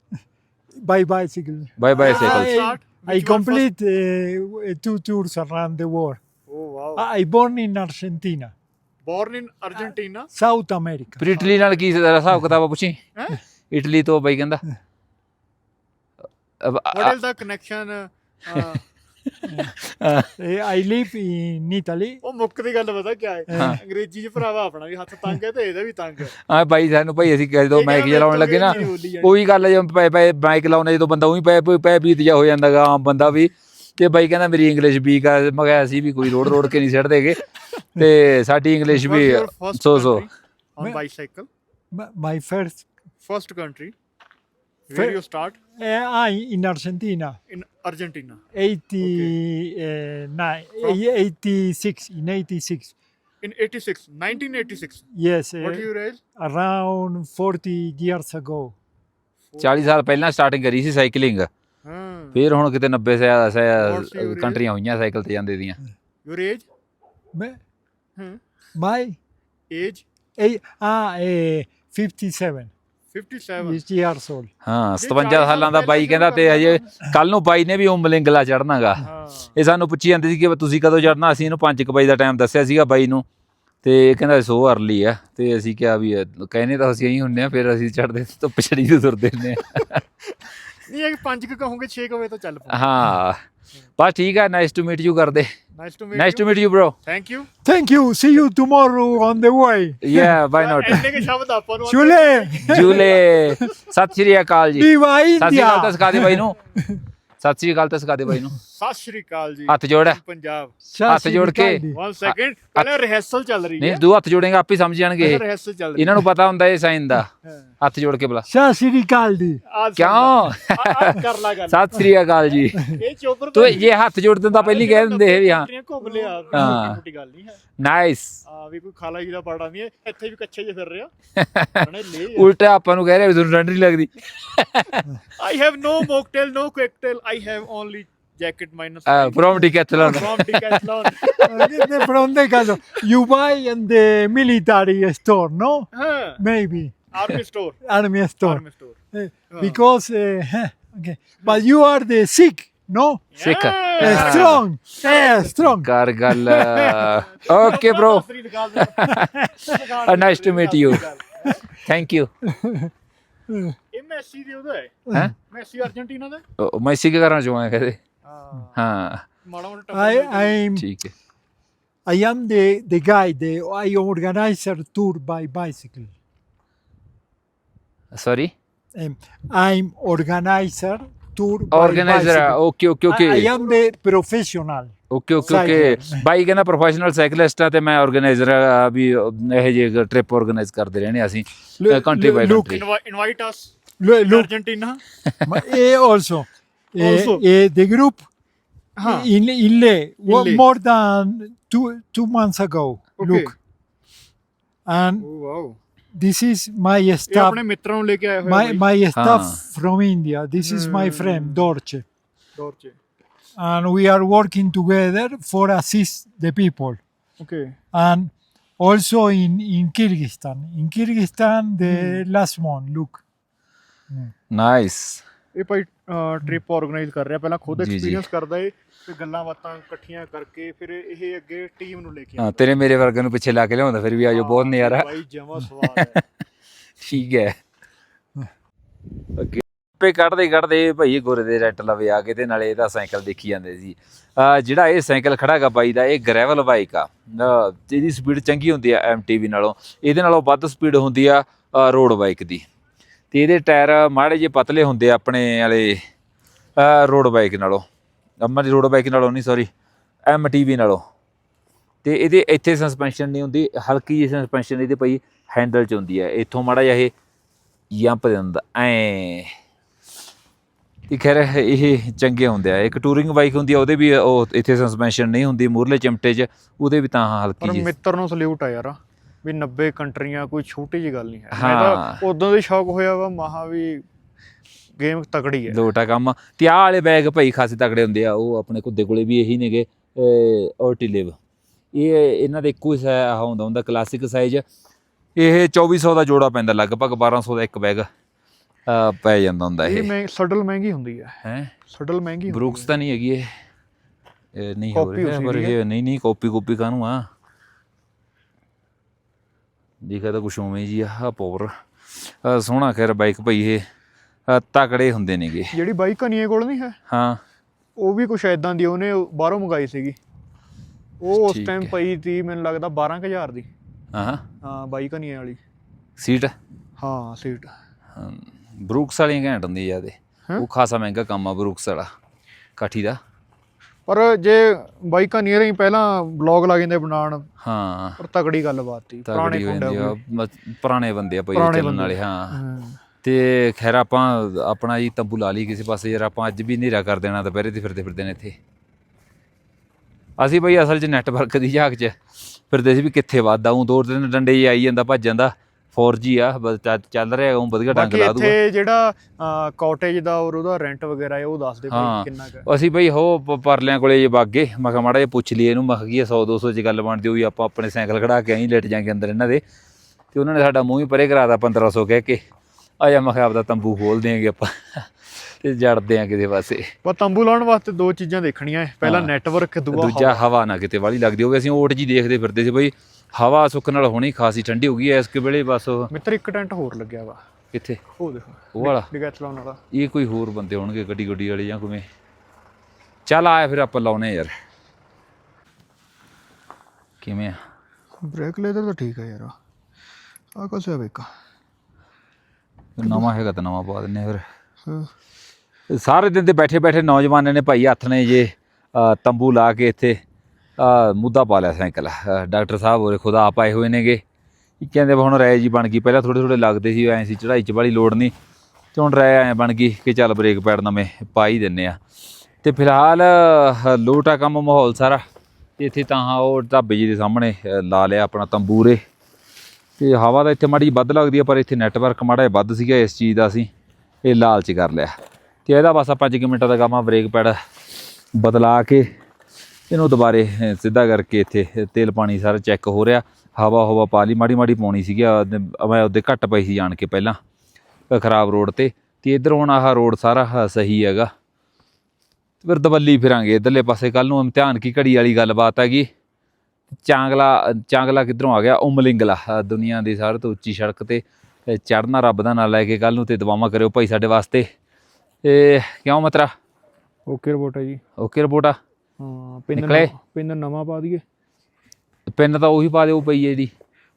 by bicycle. By bicycles I, Start. I Which one complete uh, two tours around the world. I born in Argentina. Born in Argentina South America. ਫਿਰ Italy ਨਾਲ ਕੀ ਹਿਸਾਬ ਕਿਤਾਬ ਆ ਪੁੱਛੀ ਹੈਂ? Italy ਤੋਂ ਬਾਈ ਕਹਿੰਦਾ ਅਬ- what is the connection Eh, I live in Italy. ਉਹ ਮੁੱਕ ਦੀ ਗੱਲ ਪਤਾ ਕੀ ਹੈ ਹਾਂ। ਅੰਗਰੇਜ਼ੀ ਚ ਭਰਾਵਾ ਆਪਣਾ ਵੀ ਹੱਥ ਤੰਗ ਹੈ ਤੇ ਇਹਦਾ ਵੀ ਤੰਗ ਹੈ ਆ ਬਾਈ ਸਾਨੂੰ ਭਾਈ ਅਸੀਂ ਜਦੋਂ ਮਾਈਕ ਕਹਿੰਦਾ ਚਲਾਉਣ ਮੈਂ ਲੱਗੇ ਨਾ। ਉਹੀ ਗੱਲ ਹੈ ਜਦੋਂ ਪੈ ਪੈ ਮਾਈਕ ਲਾਉਣੇ ਜਦੋਂ ਬੰਦਾ ਉਹੀ ਪੈ ਪੈ ਬੀਤ ਜਾ ਹੋ ਜਾਂਦਾਗਾ ਆਮ ਬੰਦਾ ਵੀ ਤੇ ਬਾਈ ਕਹਿੰਦਾ ਮੇਰੀ ਇੰਗਲਿਸ਼ ਵੀਕ ਆ ਮੈਂ ਕਿਹਾ ਅਸੀਂ ਵੀ ਕੋਈ ਰੋੜ ਰੋੜ ਕੇ ਨਹੀਂ ਛੱਡਦੇਗੇ ਤੇ ਸਾਡੀ English we so so country on bicycle My, my first, first country Fir- where you start uh, I in Argentina, in Argentina 89, From- 86, in 86. in 86 1986 Yes, what uh, you raise around 40 years ago. 40 ਸਾਲ ਪਹਿਲਾਂ starting ਕਰੀ ਸੀ cycling ਹਾਂ ਫਿਰ ਹੁਣ ਕਿਤੇ 90 What's say your age? ਕੰਟਰੀਆਂ ਹੋਈਆਂ cycle ਤੇ ਜਾਂਦੇ ਦੀਆਂ। Your age? My, ਹਾਂ। My? Age? Eh, ah, eh, 57 57 is years old. ਹਾਂ ਜੇ 57 40 ਸਾਲਾਂ ਦਾ ਸਾਲ ਬਾਈ ਕਹਿੰਦਾ ਤੇ ਹਜੇ ਕੱਲ ਨੂੰ। ਬਾਈ ਨੇ ਵੀ ਉਮਲਿੰਗਲਾ ਚੜਨਾਗਾ ਇਹ ਸਾਨੂੰ ਪੁੱਛੀ ਜਾਂਦੇ ਸੀ ਕਿ ਤੁਸੀਂ ਕਦੋਂ ਚੜਨਾ ਅਸੀਂ ਇਹਨੂੰ 5 ਵਜੇ ਦਾ ਟਾਈਮ ਦੱਸਿਆ ਸੀਗਾ ਬਾਈ ਨੂੰ। ਤੇ ਇਹ ਕਹਿੰਦਾ ਸੋ ਅਰਲੀ ਆ। ਤੇ ਅਸੀਂ ਕਿਹਾ ਵੀ ਇਹ ਕਹਿੰਦੇ ਤਾਂ ਅਸੀਂ ਇਹੀ ਹੁੰਨੇ ਆ ਫਿਰ ਅਸੀਂ ਚੜਦੇ ਧੁੱਪ ਚੜੀ ਤੋਂ ਤੁਰਦੇ ਨੇ (laughs) ਨਹੀਂ ਇਹ ਪੰਜ ਕੁ ਕਹੋਗੇ 6 ਵਜੇ ਤਾਂ ਚੱਲ ਪਓ ਹਾਂ ਬਸ ਠੀਕ ਆ ਨਾਈਸ ਟੂ ਮੀਟ ਯੂ ਕਰਦੇ। Nice to meet nice to meet you bro thank you Thank you. See you tomorrow on the way. Yeah why not ਇੰਨੇ ਕੇ ਸ਼ਬਦ ਆਪਾਂ ਨੂੰ Chule, ਜੂਲੇ ਸਤਿ ਸ਼੍ਰੀ ਅਕਾਲ ਜੀ। ਸਤਿ ਸ਼੍ਰੀ ਅਕਾਲ ਤਾਂ India. ਸਿਖਾ ਦੇ ਬਾਈ ਨੂੰ। ਸਤਿ ਸ਼੍ਰੀ ਅਕਾਲ ਤਾਂ ਸਿਖਾ ਦੇ ਬਾਈ ਨੂੰ। ਸਤਿ ਸ਼੍ਰੀ ਅਕਾਲ ਜੀ। ਹੱਥ ਜੋੜ। ਪੰਜਾਬ। ਹੱਥ ਜੋੜ ਕੇ। Sassi ਵਨ ਸੈਕਿੰਡ ਪਹਿਲਾਂ ਰਿਹਰਸਲ ਚੱਲ ਰਹੀ ਨਹੀਂ ਹੈ। ਦੋ ਹੱਥ ਜੋੜੇਗਾ ਆਪੇ ਸਮਝ ਜਾਣਗੇ ਇਹ। ਰਿਹਰਸਲ ਚੱਲ ਰਹੀ ਇਹਨਾਂ ਨੂੰ ਪਤਾ ਹੁੰਦਾ ਇਹ ਸਾਈਨ ਦਾ। ਹੱਥ ਜੋੜ ਕੇ ਬੁਲਾ। Sassi Ricaldi. ਆਜ ਕਿਉਂ? ਕਰ ਲਾ ਗੱਲ। ਸਤਿ ਸ਼੍ਰੀ ਅਕਾਲ ਜੀ। (laughs) ਇਹ ਚੋਪਰ ਤੂੰ ਇਹ ਹੱਥ ਜੋੜ ਦਿੰਦਾ ਪਹਿਲੀ ਕਹਿ ਦਿੰਦੇ ਇਹ ਵੀ ਹਾਂ। ਘੁੰਮ ਲਿਆ ਹਾਂ। ਛੋਟੀ ਗੱਲ ਨਹੀਂ ਹੈ। ਨਾਈਸ ਆ ਵੀ ਕੋਈ ਖਾਲਾ ਜੀ ਦਾ ਪਾੜਾ ਨਹੀਂ ਹੈ। ਇੱਥੇ ਵੀ ਕੱਚੇ ਜੇ ਫਿਰ ਰਿਹਾ (laughs) ਉਲਟਾ ਆਪਾਂ ਨੂੰ ਕਹਿ ਰਿਹਾ ਵੀ ਤੁਹਾਨੂੰ ਠੰਡ ਨਹੀਂ ਲੱਗਦੀ। I have no mocktail no cocktail I have only jacket minus. Uh, (laughs) from Decathlon. From Decathlon. from Decathlon. You buy in the military store, no? Uh, Maybe. (laughs) Army store. Army store. Army store. Uh. Because, uh, okay. But you are the Sikh, no? Yeah. Uh, strong. Yeah, strong. Kargal. (laughs) Ah. okay, bro. uh, nice to meet you. Thank you. ਇਹ Messi ਦੇ ਉਹਦਾ ਹੈ Messi Argentina ਦਾ Messi ਕੀ ਕਰਨਾ ਚਾਹੁੰਦਾ ਕਹਿੰਦੇ ਹਾਂ ਮਾੜਾ ਮੋਟਾ I I'm ਠੀਕ ਹੈ I am the the guy. The I organizer tour by bicycle. Sorry Um, I'm organizer tour. by organizer bicycle. Okay okay I, I okay am the professional. Okay okay okay ਬਾਈ ਕਹਿੰਦਾ professional cyclist ਆ ਤੇ ਮੈਂ organiser ਆ ਵੀ ਇਹ ਜਿਹੇ trip organise ਕਰਦੇ ਰਹਿਣੇ ਅਸੀਂ Look- country by look- country invite us Look, look eh, also, eh, Also. eh, the group Huh. in in Le, wa- Le. more than two two months ago. Okay. Look, and oh wow this is my ਇਹ staff. ਆਪਣੇ ਮਿੱਤਰਾਂ ਨੂੰ ਲੈ ਕੇ ਆਏ ਹੋਏ My my staff Ah. from India. This is my friend Hmm. Dorche, ਦੌਰ ਚ and we are working together for assist the people. Okay and also in in Kyrgyzstan. In Kyrgyzstan, the Hmm. last month, look, nice ਇਹ ਭਾਈ trip organize ਕਰ ਰਿਹਾ। ਪਹਿਲਾਂ ਖੁਦ ਜੀ, ਜੀ। Experience ਕਰਦਾ ਏ ਤੇ ਗੱਲਾਂ ਬਾਤਾਂ ਇਕੱਠੀਆਂ ਕਰਕੇ ਫਿਰ ਇਹ ਅੱਗੇ ਟੀਮ ਨੂੰ ਲੈ ਕੇ ਹਾਂ ਤੇਰੇ ਮੇਰੇ ਵਰਗੇ ਨੂੰ ਪਿੱਛੇ ਲਾ ਕੇ ਲਿਆਉਂਦਾ ਫਿਰ ਵੀ ਆਜੋ ਬਹੁਤ ਨਜ਼ਾਰਾ। ਭਾਈ ਜਮਾ ਸਵਾਦ ਹੈ। (laughs) ਠੀਕ ਹੈ। ਅੱਗੇ ਪੇ ਕੱਢਦੇ ਕੱਢਦੇ ਭਾਈ ਗੋਰੇ ਦੇ ਰੈਂਟ ਲਵੇ ਆ ਕੇ ਤੇ ਨਾਲੇ ਇਹਦਾ ਸਾਈਕਲ ਦੇਖੀ ਜਾਂਦੇ ਸੀ। ਅਹ ਜਿਹੜਾ ਇਹ ਸਾਈਕਲ ਖੜਾਗਾ ਬਾਈ ਦਾ ਇਹ ਗ੍ਰੈਵਲ ਬਾਈਕ ਆ। ਅਹ ਇਹਦੀ ਸਪੀਡ ਚੰਗੀ ਹੁੰਦੀ ਆ ਐਮਟੀਵੀ ਨਾਲੋਂ। ਇਹਦੇ ਨਾਲੋਂ ਵੱਧ ਸਪੀਡ ਹੁੰਦੀ ਆ ਰੋਡ ਬਾਈਕ ਦੀ। ਤੇ ਇਹਦੇ ਟਾਇਰ ਮਾੜੇ ਜਿਹੇ ਪਤਲੇ ਹੁੰਦੇ ਆਪਣੇ ਵਾਲੇ ਰੋਡ ਬਾਈਕ ਨਾਲੋਂ। ਅਮਰ ਰੋਡ ਬਾਈਕ ਨਾਲੋਂ ਨਹੀਂ ਸੌਰੀ ਐਮਟੀਵੀ ਨਾਲੋਂ। ਤੇ ਇਹਦੇ ਇੱਥੇ ਸਸਪੈਂਸ਼ਨ ਨਹੀਂ ਹੁੰਦੀ ਹਲਕੀ ਜਿਹੀ ਸਸਪੈਂਸ਼ਨ ਇਹਦੇ ਪਈ ਹੈਂਡਲ 'ਚ ਹੁੰਦੀ ਹੈ ਇੱਥੋਂ ਮਾੜਾ ਜਿਹਾ ਇਹ ਜੰਪ ਦਿੰਦਾ ਐ। ਤੇ ਖੈਰ ਇਹ ਚੰਗੇ ਹੁੰਦੇ ਆ। ਇੱਕ ਟੂਰਿੰਗ ਬਾਈਕ ਹੁੰਦੀ ਆ ਉਹਦੇ ਵੀ ਉਹ ਇੱਥੇ ਸਸਪੈਂਸ਼ਨ ਨਹੀਂ ਹੁੰਦੀ ਮੂਰਲੇ ਚਿਮਟੇ 'ਚ ਉਹਦੇ ਵੀ ਤਾਂ ਹਲਕੀ ਪਰ ਜਿਹੀ। ਮਿੱਤਰ ਨੂੰ ਸਲੂਟ ਆ ਯਾਰ। ਵੀ 90 ਕੰਟਰੀਆਂ ਕੋਈ ਛੋਟੀ ਜੀ ਗੱਲ ਨਹੀਂ ਹੈ। ਮੈਂ। ਤਾਂ ਉਦੋਂ ਦੇ ਸ਼ੌਕ ਹੋਇਆ ਵਾ ਮਹਾ ਵੀ ਗੇਮ ਤਕੜੀ ਹੈ। ਲੋਟਾ ਕੰਮ। ਤੇ ਆਹ ਵਾਲੇ ਬੈਗ ਭਾਈ ਖਾਸੇ ਤਕੜੇ ਹੁੰਦੇ ਆ ਉਹ ਆਪਣੇ ਕੁੱਦੇ ਕੋਲੇ ਵੀ ਇਹੀ ਨੇਗੇ ਔਰਟੀਲਿਵ ਇਹ ਇਹਨਾਂ ਦਾ ਇੱਕੋ ਹੀ ਹੁੰਦਾ ਹੁੰਦਾ ਕਲਾਸਿਕ ਸਾਈਜ਼ ਇਹ 2400 ਦਾ ਜੋੜਾ ਪੈਂਦਾ ਲਗਭਗ 1200 ਦਾ ਇੱਕ ਬੈਗ ਪੈ ਜਾਂਦਾ ਹੁੰਦਾ ਇਹ ਮੈਂ ਸਡਲ ਮਹਿੰਗੀ ਹੁੰਦੀ ਹੈ। ਹੈ? ਸਡਲ ਮਹਿੰਗੀ ਬਰੂਕਸ ਤਾਂ ਨਹੀਂ ਹੈਗੀ ਇਹ। ਨਹੀਂ ਹੋ ਰਿਹਾ ਪਰ ਇਹ ਨਹੀਂ ਨਹੀਂ ਕਾਪੀ ਕਾਪੀ ਕਾਹਨੂੰ ਆ? ਦਿਖਾ ਤਾਂ ਕੁਛ ਉਵੇਂ ਜੀ ਆ ਪਾਵਰ ਸੋਹਣਾ ਖੈਰ ਬਾਈਕ ਭਈ ਇਹ। ਤਕੜੇ ਹੁੰਦੇ ਨੇਗੇ। ਜਿਹੜੀ ਬਾਈਕ ਕਨੀਏ ਕੋਲ ਨਹੀਂ ਹੈ? ਹਾਂ। ਉਹ ਵੀ ਕੁਛ ਐਦਾਂ ਦੀ ਉਹਨੇ ਬਾਹਰੋਂ ਮੰਗਾਈ ਸੀਗੀ। ਉਹ ਉਸ ਟਾਈਮ। ਪਈ ਤੀ ਮੈਨੂੰ ਲੱਗਦਾ 12000 ਦੀ। ਹਾਂ ਹਾਂ। ਬਾਈਕ ਕਨੀਏ ਵਾਲੀ। ਸੀਟ? ਹਾਂ ਸੀਟ। ਬਰੂਕਸ ਵਾਲੀਆਂ ਘੈਂਟ ਹੁੰਦੀ ਜਿਆਦੇ? ਉਹ ਖਾਸਾ ਮਹਿੰਗਾ ਕੰਮ ਆ ਬਰੂਕਸ ਵਾਲਾ। ਕਾਠੀ ਦਾ। ਪਰ ਜੇ ਬਾਈਕਾਂ ਨੀਅਰ ਹੀ ਪਹਿਲਾਂ ਬਲੌਗ ਲਾ ਜਾਂਦੇ ਬਣਾਉਣ ਹਾਂ। ਪਰ ਤਕੜੀ ਗੱਲਬਾਤ ਸੀ ਪੁਰਾਣੇ ਤਗੜੀ ਮ- ਪੁਰਾਣੇ ਬੰਦੇ ਆ ਭਾਈ ਚੱਲਣ ਬੰਦੇ। ਵਾਲੇ ਹਾਂ। ਤੇ ਖੈਰ ਆਪਾਂ ਆਪਣਾ ਜੀ ਤੰਬੂ ਲਾ ਲਈ ਕਿਸੇ ਪਾਸੇ ਯਾਰ ਆਪਾਂ ਅੱਜ ਵੀ ਹਨੇਰਾ ਕਰ ਦੇਣਾ ਦੁਪਹਿਰੇ ਤੇ ਫਿਰਦੇ ਫਿਰਦੇ ਨੇ ਇੱਥੇ। ਅਸੀਂ ਬਈ ਅਸਲ 'ਚ ਨੈਟਵਰਕ ਦੀ ਝਾਕ 'ਚ ਫਿਰਦੇ ਸੀ ਵੀ ਕਿੱਥੇ ਵੱਧਦਾ ਉਹ ਦੋ ਤਿੰਨ ਡੰਡੇ ਹੀ ਆਈ ਜਾਂਦਾ ਭੱਜ ਜਾਂਦਾ। 4G ਆ ਬਸ ਚੱਲ- ਚੱਲ ਰਿਹਾ ਉਹ ਵਧੀਆ ਡੰਗ ਬਾਕੀ ਲਾ ਦੂਗਾ ਇੱਥੇ ਜਿਹੜਾ ਕਾਟੇਜ ਦਾ ਔਰ ਉਹਦਾ ਰੈਂਟ ਵਗੈਰਾ ਹੈ ਉਹ ਦੱਸ ਦੇ ਹਾਂ। ਭਾਈ ਕਿੰਨਾ ਕੁ ਅਸੀਂ ਬਈ ਹੋ ਪ- ਪਰਲਿਆਂ ਕੋਲੇ ਜੇ ਬਾਗੇ ਮੈਂ ਕਿਹਾ ਮਾੜਾ ਜਿਹਾ ਪੁੱਛ ਲਈਏ ਇਹਨੂੰ ਮੈਂ ਕਿਹਾ ਕੀ 100 200 ਚ ਗੱਲ ਬਣਦੀ ਹੋਈ ਆਪਾਂ ਆਪਣੇ ਸਾਈਕਲ ਖੜਾ ਕੇ ਆਈ ਲੇਟ ਜਾਾਂਗੇ ਅੰਦਰ ਇਹਨਾਂ ਦੇ। ਤੇ ਉਹਨਾਂ ਨੇ ਸਾਡਾ ਮੂੰਹ ਹੀ ਪਰੇ ਕਰਾਤਾ 1500 ਕਹਿ ਕੇ। ਆ ਜਾ ਮੈਂ ਕਿਹਾ ਆਪਦਾ ਤੰਬੂ ਖੋਲ ਦੇਾਂਗੇ ਆਪਾਂ। ਤੇ ਜੜਦੇ ਆ ਕਿਸੇ ਪਾਸੇ। ਪਰ ਤੰਬੂ ਲਾਉਣ ਵਾਸਤੇ ਦੋ ਚੀਜ਼ਾਂ ਦੇਖਣੀਆਂ ਹੈ ਪਹਿਲਾਂ ਹਾਂ। ਨੈਟਵਰਕ ਦੂਆ ਦੂਜਾ ਹਵਾ। ਨਾ ਕਿਤੇ ਵਾਲੀ ਲੱਗਦੀ ਹੋਵੇ ਅਸੀਂ ਓਟ ਜੀ ਦੇਖਦੇ ਫਿਰਦੇ ਸੀ ਬਈ। ਹਵਾ ਸੁੱਕ ਨਾਲ ਹੋਣੀ ਖਾਸੀ ਠੰਡੀ ਹੋ ਗਈ ਐ ਇਸ ਕੇ ਵੇਲੇ ਬਸ ਮਿੱਤਰ ਇੱਕ ਟੈਂਟ ਹੋਰ ਲੱਗਿਆ ਵਾ। ਕਿੱਥੇ? ਉਹ ਦੇਖੋ ਉਹ ਵਾਲਾ? ਡਿਗੈਥਲਨ ਵਾਲਾ ਇਹ ਕੋਈ ਹੋਰ ਬੰਦੇ ਹੋਣਗੇ ਗੱਡੀ ਗੱਡੀ ਵਾਲੇ ਜਾਂ ਕਿਵੇਂ? ਚੱਲ ਆਇਆ ਫਿਰ ਆਪਾਂ ਲਾਉਨੇ ਯਾਰ। ਕਿਵੇਂ ਆ? ਬ੍ਰੇਕ ਲੈਦਰ ਤਾਂ ਠੀਕ ਹੈ ਯਾਰ। ਆ ਕਸੇ ਵੇਖਾ ਨਵਾਂ ਹੈਗਾ ਤਾਂ ਨਵਾਂ ਪਾ ਦਿੰਨੇ ਆ ਫਿਰ। ਹਾਂ। ਸਾਰੇ ਦਿਨ ਤੇ ਬੈਠੇ ਬੈਠੇ ਨੌਜਵਾਨਾਂ ਨੇ ਭਾਈ ਹੱਥ ਨੇ ਜੇ ਤੰਬੂ ਲਾ ਕੇ ਇੱਥੇ ਮੁੱਦਾ ਪਾ ਲਿਆ ਸਾਈਕਲ। ਡਾਕਟਰ ਸਾਹਿਬ ਹੋਰੇ ਖੁਦਾ ਆਪ ਆਏ ਹੋਏ ਨੇਗੇ। ਇਹ ਕਹਿੰਦੇ ਹੁਣ ਰਾਏ ਜੀ ਬਣ ਗਈ। ਪਹਿਲਾਂ ਥੋੜੇ ਥੋੜੇ ਲੱਗਦੇ ਸੀ ਐਂ ਸੀ ਚੜਾਈ ਚ ਵਾਲੀ ਲੋੜ ਨਹੀਂ। ਤੇ ਹੁਣ ਰਾਏ ਐਂ ਬਣ ਗਈ ਕਿ ਚੱਲ ਬ੍ਰੇਕ ਪੈਡ ਨਵੇਂ ਪਾ ਹੀ ਦਿੰਨੇ ਆ। ਤੇ ਫਿਲਹਾਲ ਅ, ਲੋਟ ਆ ਕੰਮ ਮਾਹੌਲ ਸਾਰਾ। ਤੇ ਇੱਥੇ ਤਾਂ ਹਾਂ ਉਹ ਢਾਬੇ ਜੀ ਦੇ ਸਾਹਮਣੇ ਲਾ ਲਿਆ ਆਪਣਾ ਤੰਬੂਰੇ। ਤੇ ਹਵਾ ਤਾਂ ਇੱਥੇ ਮਾੜੀ ਜਿਹੀ ਵੱਧ ਲੱਗਦੀ ਆ ਪਰ ਇੱਥੇ ਨੈਟਵਰਕ ਮਾੜਾ ਜਿਹਾ ਵੱਧ ਸੀਗਾ ਇਸ ਚੀਜ਼ ਦਾ ਅਸੀਂ ਇਹ ਲਾਲਚ ਕਰ ਲਿਆ। ਤੇ ਇਹਦਾ ਬਸ ਆਪਾਂ 5 ਮਿੰਟਾਂ ਦਾ ਕੰਮ ਆ ਬ੍ਰੇਕ ਪੈਡ ਬਦਲਾ ਕੇ ਇਹਨੂੰ ਦੁਬਾਰੇ ਸਿੱਧਾ ਕਰਕੇ ਇੱਥੇ ਤੇਲ ਪਾਣੀ ਸਾਰਾ ਚੈੱਕ ਹੋ ਰਿਹਾ। ਹਵਾ ਹਵਾ ਪਾ ਲਈ ਮਾੜੀ ਮਾੜੀ ਪਾਉਣੀ ਸੀਗੀ ਮੈਂ ਉਹਦੇ ਘੱਟ ਪਈ ਸੀ ਜਾਣ ਕੇ ਪਹਿਲਾਂ ਖਰਾਬ ਰੋਡ ਤੇ। ਤੇ ਇੱਧਰ ਹੁਣ ਆਹ ਰੋਡ ਸਾਰਾ ਸਹੀ ਹੈਗਾ। ਫਿਰ ਦਵੱਲੀ ਫਿਰਾਂਗੇ ਇਧਰਲੇ ਪਾਸੇ। ਕੱਲ ਨੂੰ ਇਮਤਿਹਾਨ ਕੀ ਘੜੀ ਵਾਲੀ ਗੱਲਬਾਤ ਹੈਗੀ। ਚਾਂਗਲਾ ਚਾਂਗਲਾ ਕਿੱਧਰੋਂ ਆ ਗਿਆ? ਉਮਲਿੰਗਲਾ ਦੁਨੀਆ ਦੀ ਸਾਰਿਆਂ ਤੋਂ ਉੱਚੀ ਸੜਕ ਤੇ ਚੜਨਾ ਰੱਬ ਦਾ ਨਾਂ ਲੈ ਕੇ ਕੱਲ ਨੂੰ ਤੇ ਦੁਆਵਾਂ ਕਰਿਓ ਭਾਈ ਸਾਡੇ ਵਾਸਤੇ। ਇਹ ਕਿਉਂ ਮਤਰਾ? ਓਕੇ ਰਿਪੋਰਟ ਹੈ ਜੀ। ਓਕੇ ਰਿਪੋਰਟਾ ਹਾਂ ਪਿੰਨ ਨਿਕਲੇ? ਨਵਾਂ- ਪਿੰਨ ਨਵਾਂ ਪਾ ਦਈਏ। ਪਿੰਨ ਤਾਂ ਉਹੀ ਪਾ ਦਿਓ ਪਈ ਹੈ ਜਿਹੜੀ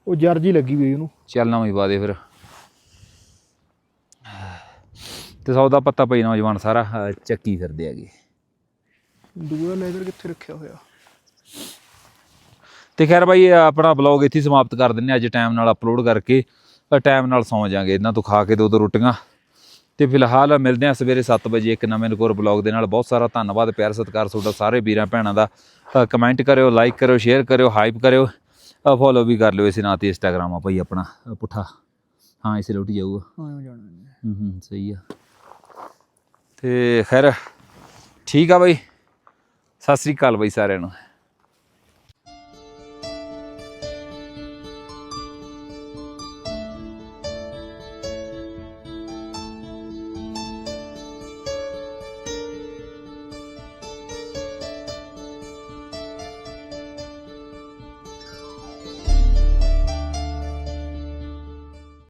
ਉਹ ਜਰਜੀ ਲੱਗੀ ਹੋਈ ਉਹਨੂੰ। ਚੱਲ ਨਵੀਂ ਪਾ ਦੇ ਫਿਰ। ਤੇ ਸੌਦਾ ਪੱਤਾ ਪਈ ਨੌਜਵਾਨ ਸਾਰਾ ਅਹ, ਚੱਕੀ ਫਿਰਦੇ ਹੈਗੇ। ਦੂਆ ਲੈਦਰ ਕਿੱਥੇ ਰੱਖਿਆ ਹੋਇਆ? ਤੇ ਖੈਰ ਬਾਈ ਇਹ ਆਪਣਾ ਬਲੌਗ ਇੱਥੇ ਹੀ ਸਮਾਪਤ ਕਰ ਦਿੰਨੇ ਹਾਂ। ਅੱਜ ਟਾਈਮ ਨਾਲ ਅਪਲੋਡ ਕਰਕੇ ਟਾਈਮ ਨਾਲ ਸੌਂ ਜਾਾਂਗੇ। ਇਹਨਾਂ ਤੋਂ ਖਾ ਕੇ ਦੋ ਦੋ ਰੋਟੀਆਂ। ਤੇ ਫਿਲਹਾਲ ਮਿਲਦੇ ਹਾਂ ਸਵੇਰੇ 7 ਵਜੇ ਇੱਕ ਨਵੇਂ ਨਕੋਰ ਬਲੌਗ ਦੇ ਨਾਲ। ਬਹੁਤ ਸਾਰਾ ਧੰਨਵਾਦ ਪਿਆਰ ਸਤਿਕਾਰ ਤੁਹਾਡਾ ਸਾਰੇ ਵੀਰਾਂ ਭੈਣਾਂ ਦਾ। ਕਮੈਂਟ ਕਰਿਓ ਲਾਈਕ ਕਰਿਓ ਸ਼ੇਅਰ ਕਰਿਓ ਹਾਈਪ ਕਰਿਓ। ਫੋਲੋ ਵੀ ਕਰ ਲਿਓ ਇਸੇ ਨਾਂ ਤੇ ਇੰਸਟਾਗ੍ਰਾਮ ਆ ਭਾਈ ਆਪਣਾ ਪੁੱਠਾ। ਹਾਂ ਇਸੇ ਲੋਟੀ ਜਾਊਗਾ। ਹਾਂ ਜਾਣਾ। ਹੂੰ ਹੂੰ ਸਹੀ ਆ। ਤੇ ਖੈਰ ਠੀਕ ਆ ਬਾਈ। ਸਤਿ ਸ੍ਰੀ ਅਕਾਲ ਬਾਈ ਸਾਰਿਆਂ ਨੂੰ।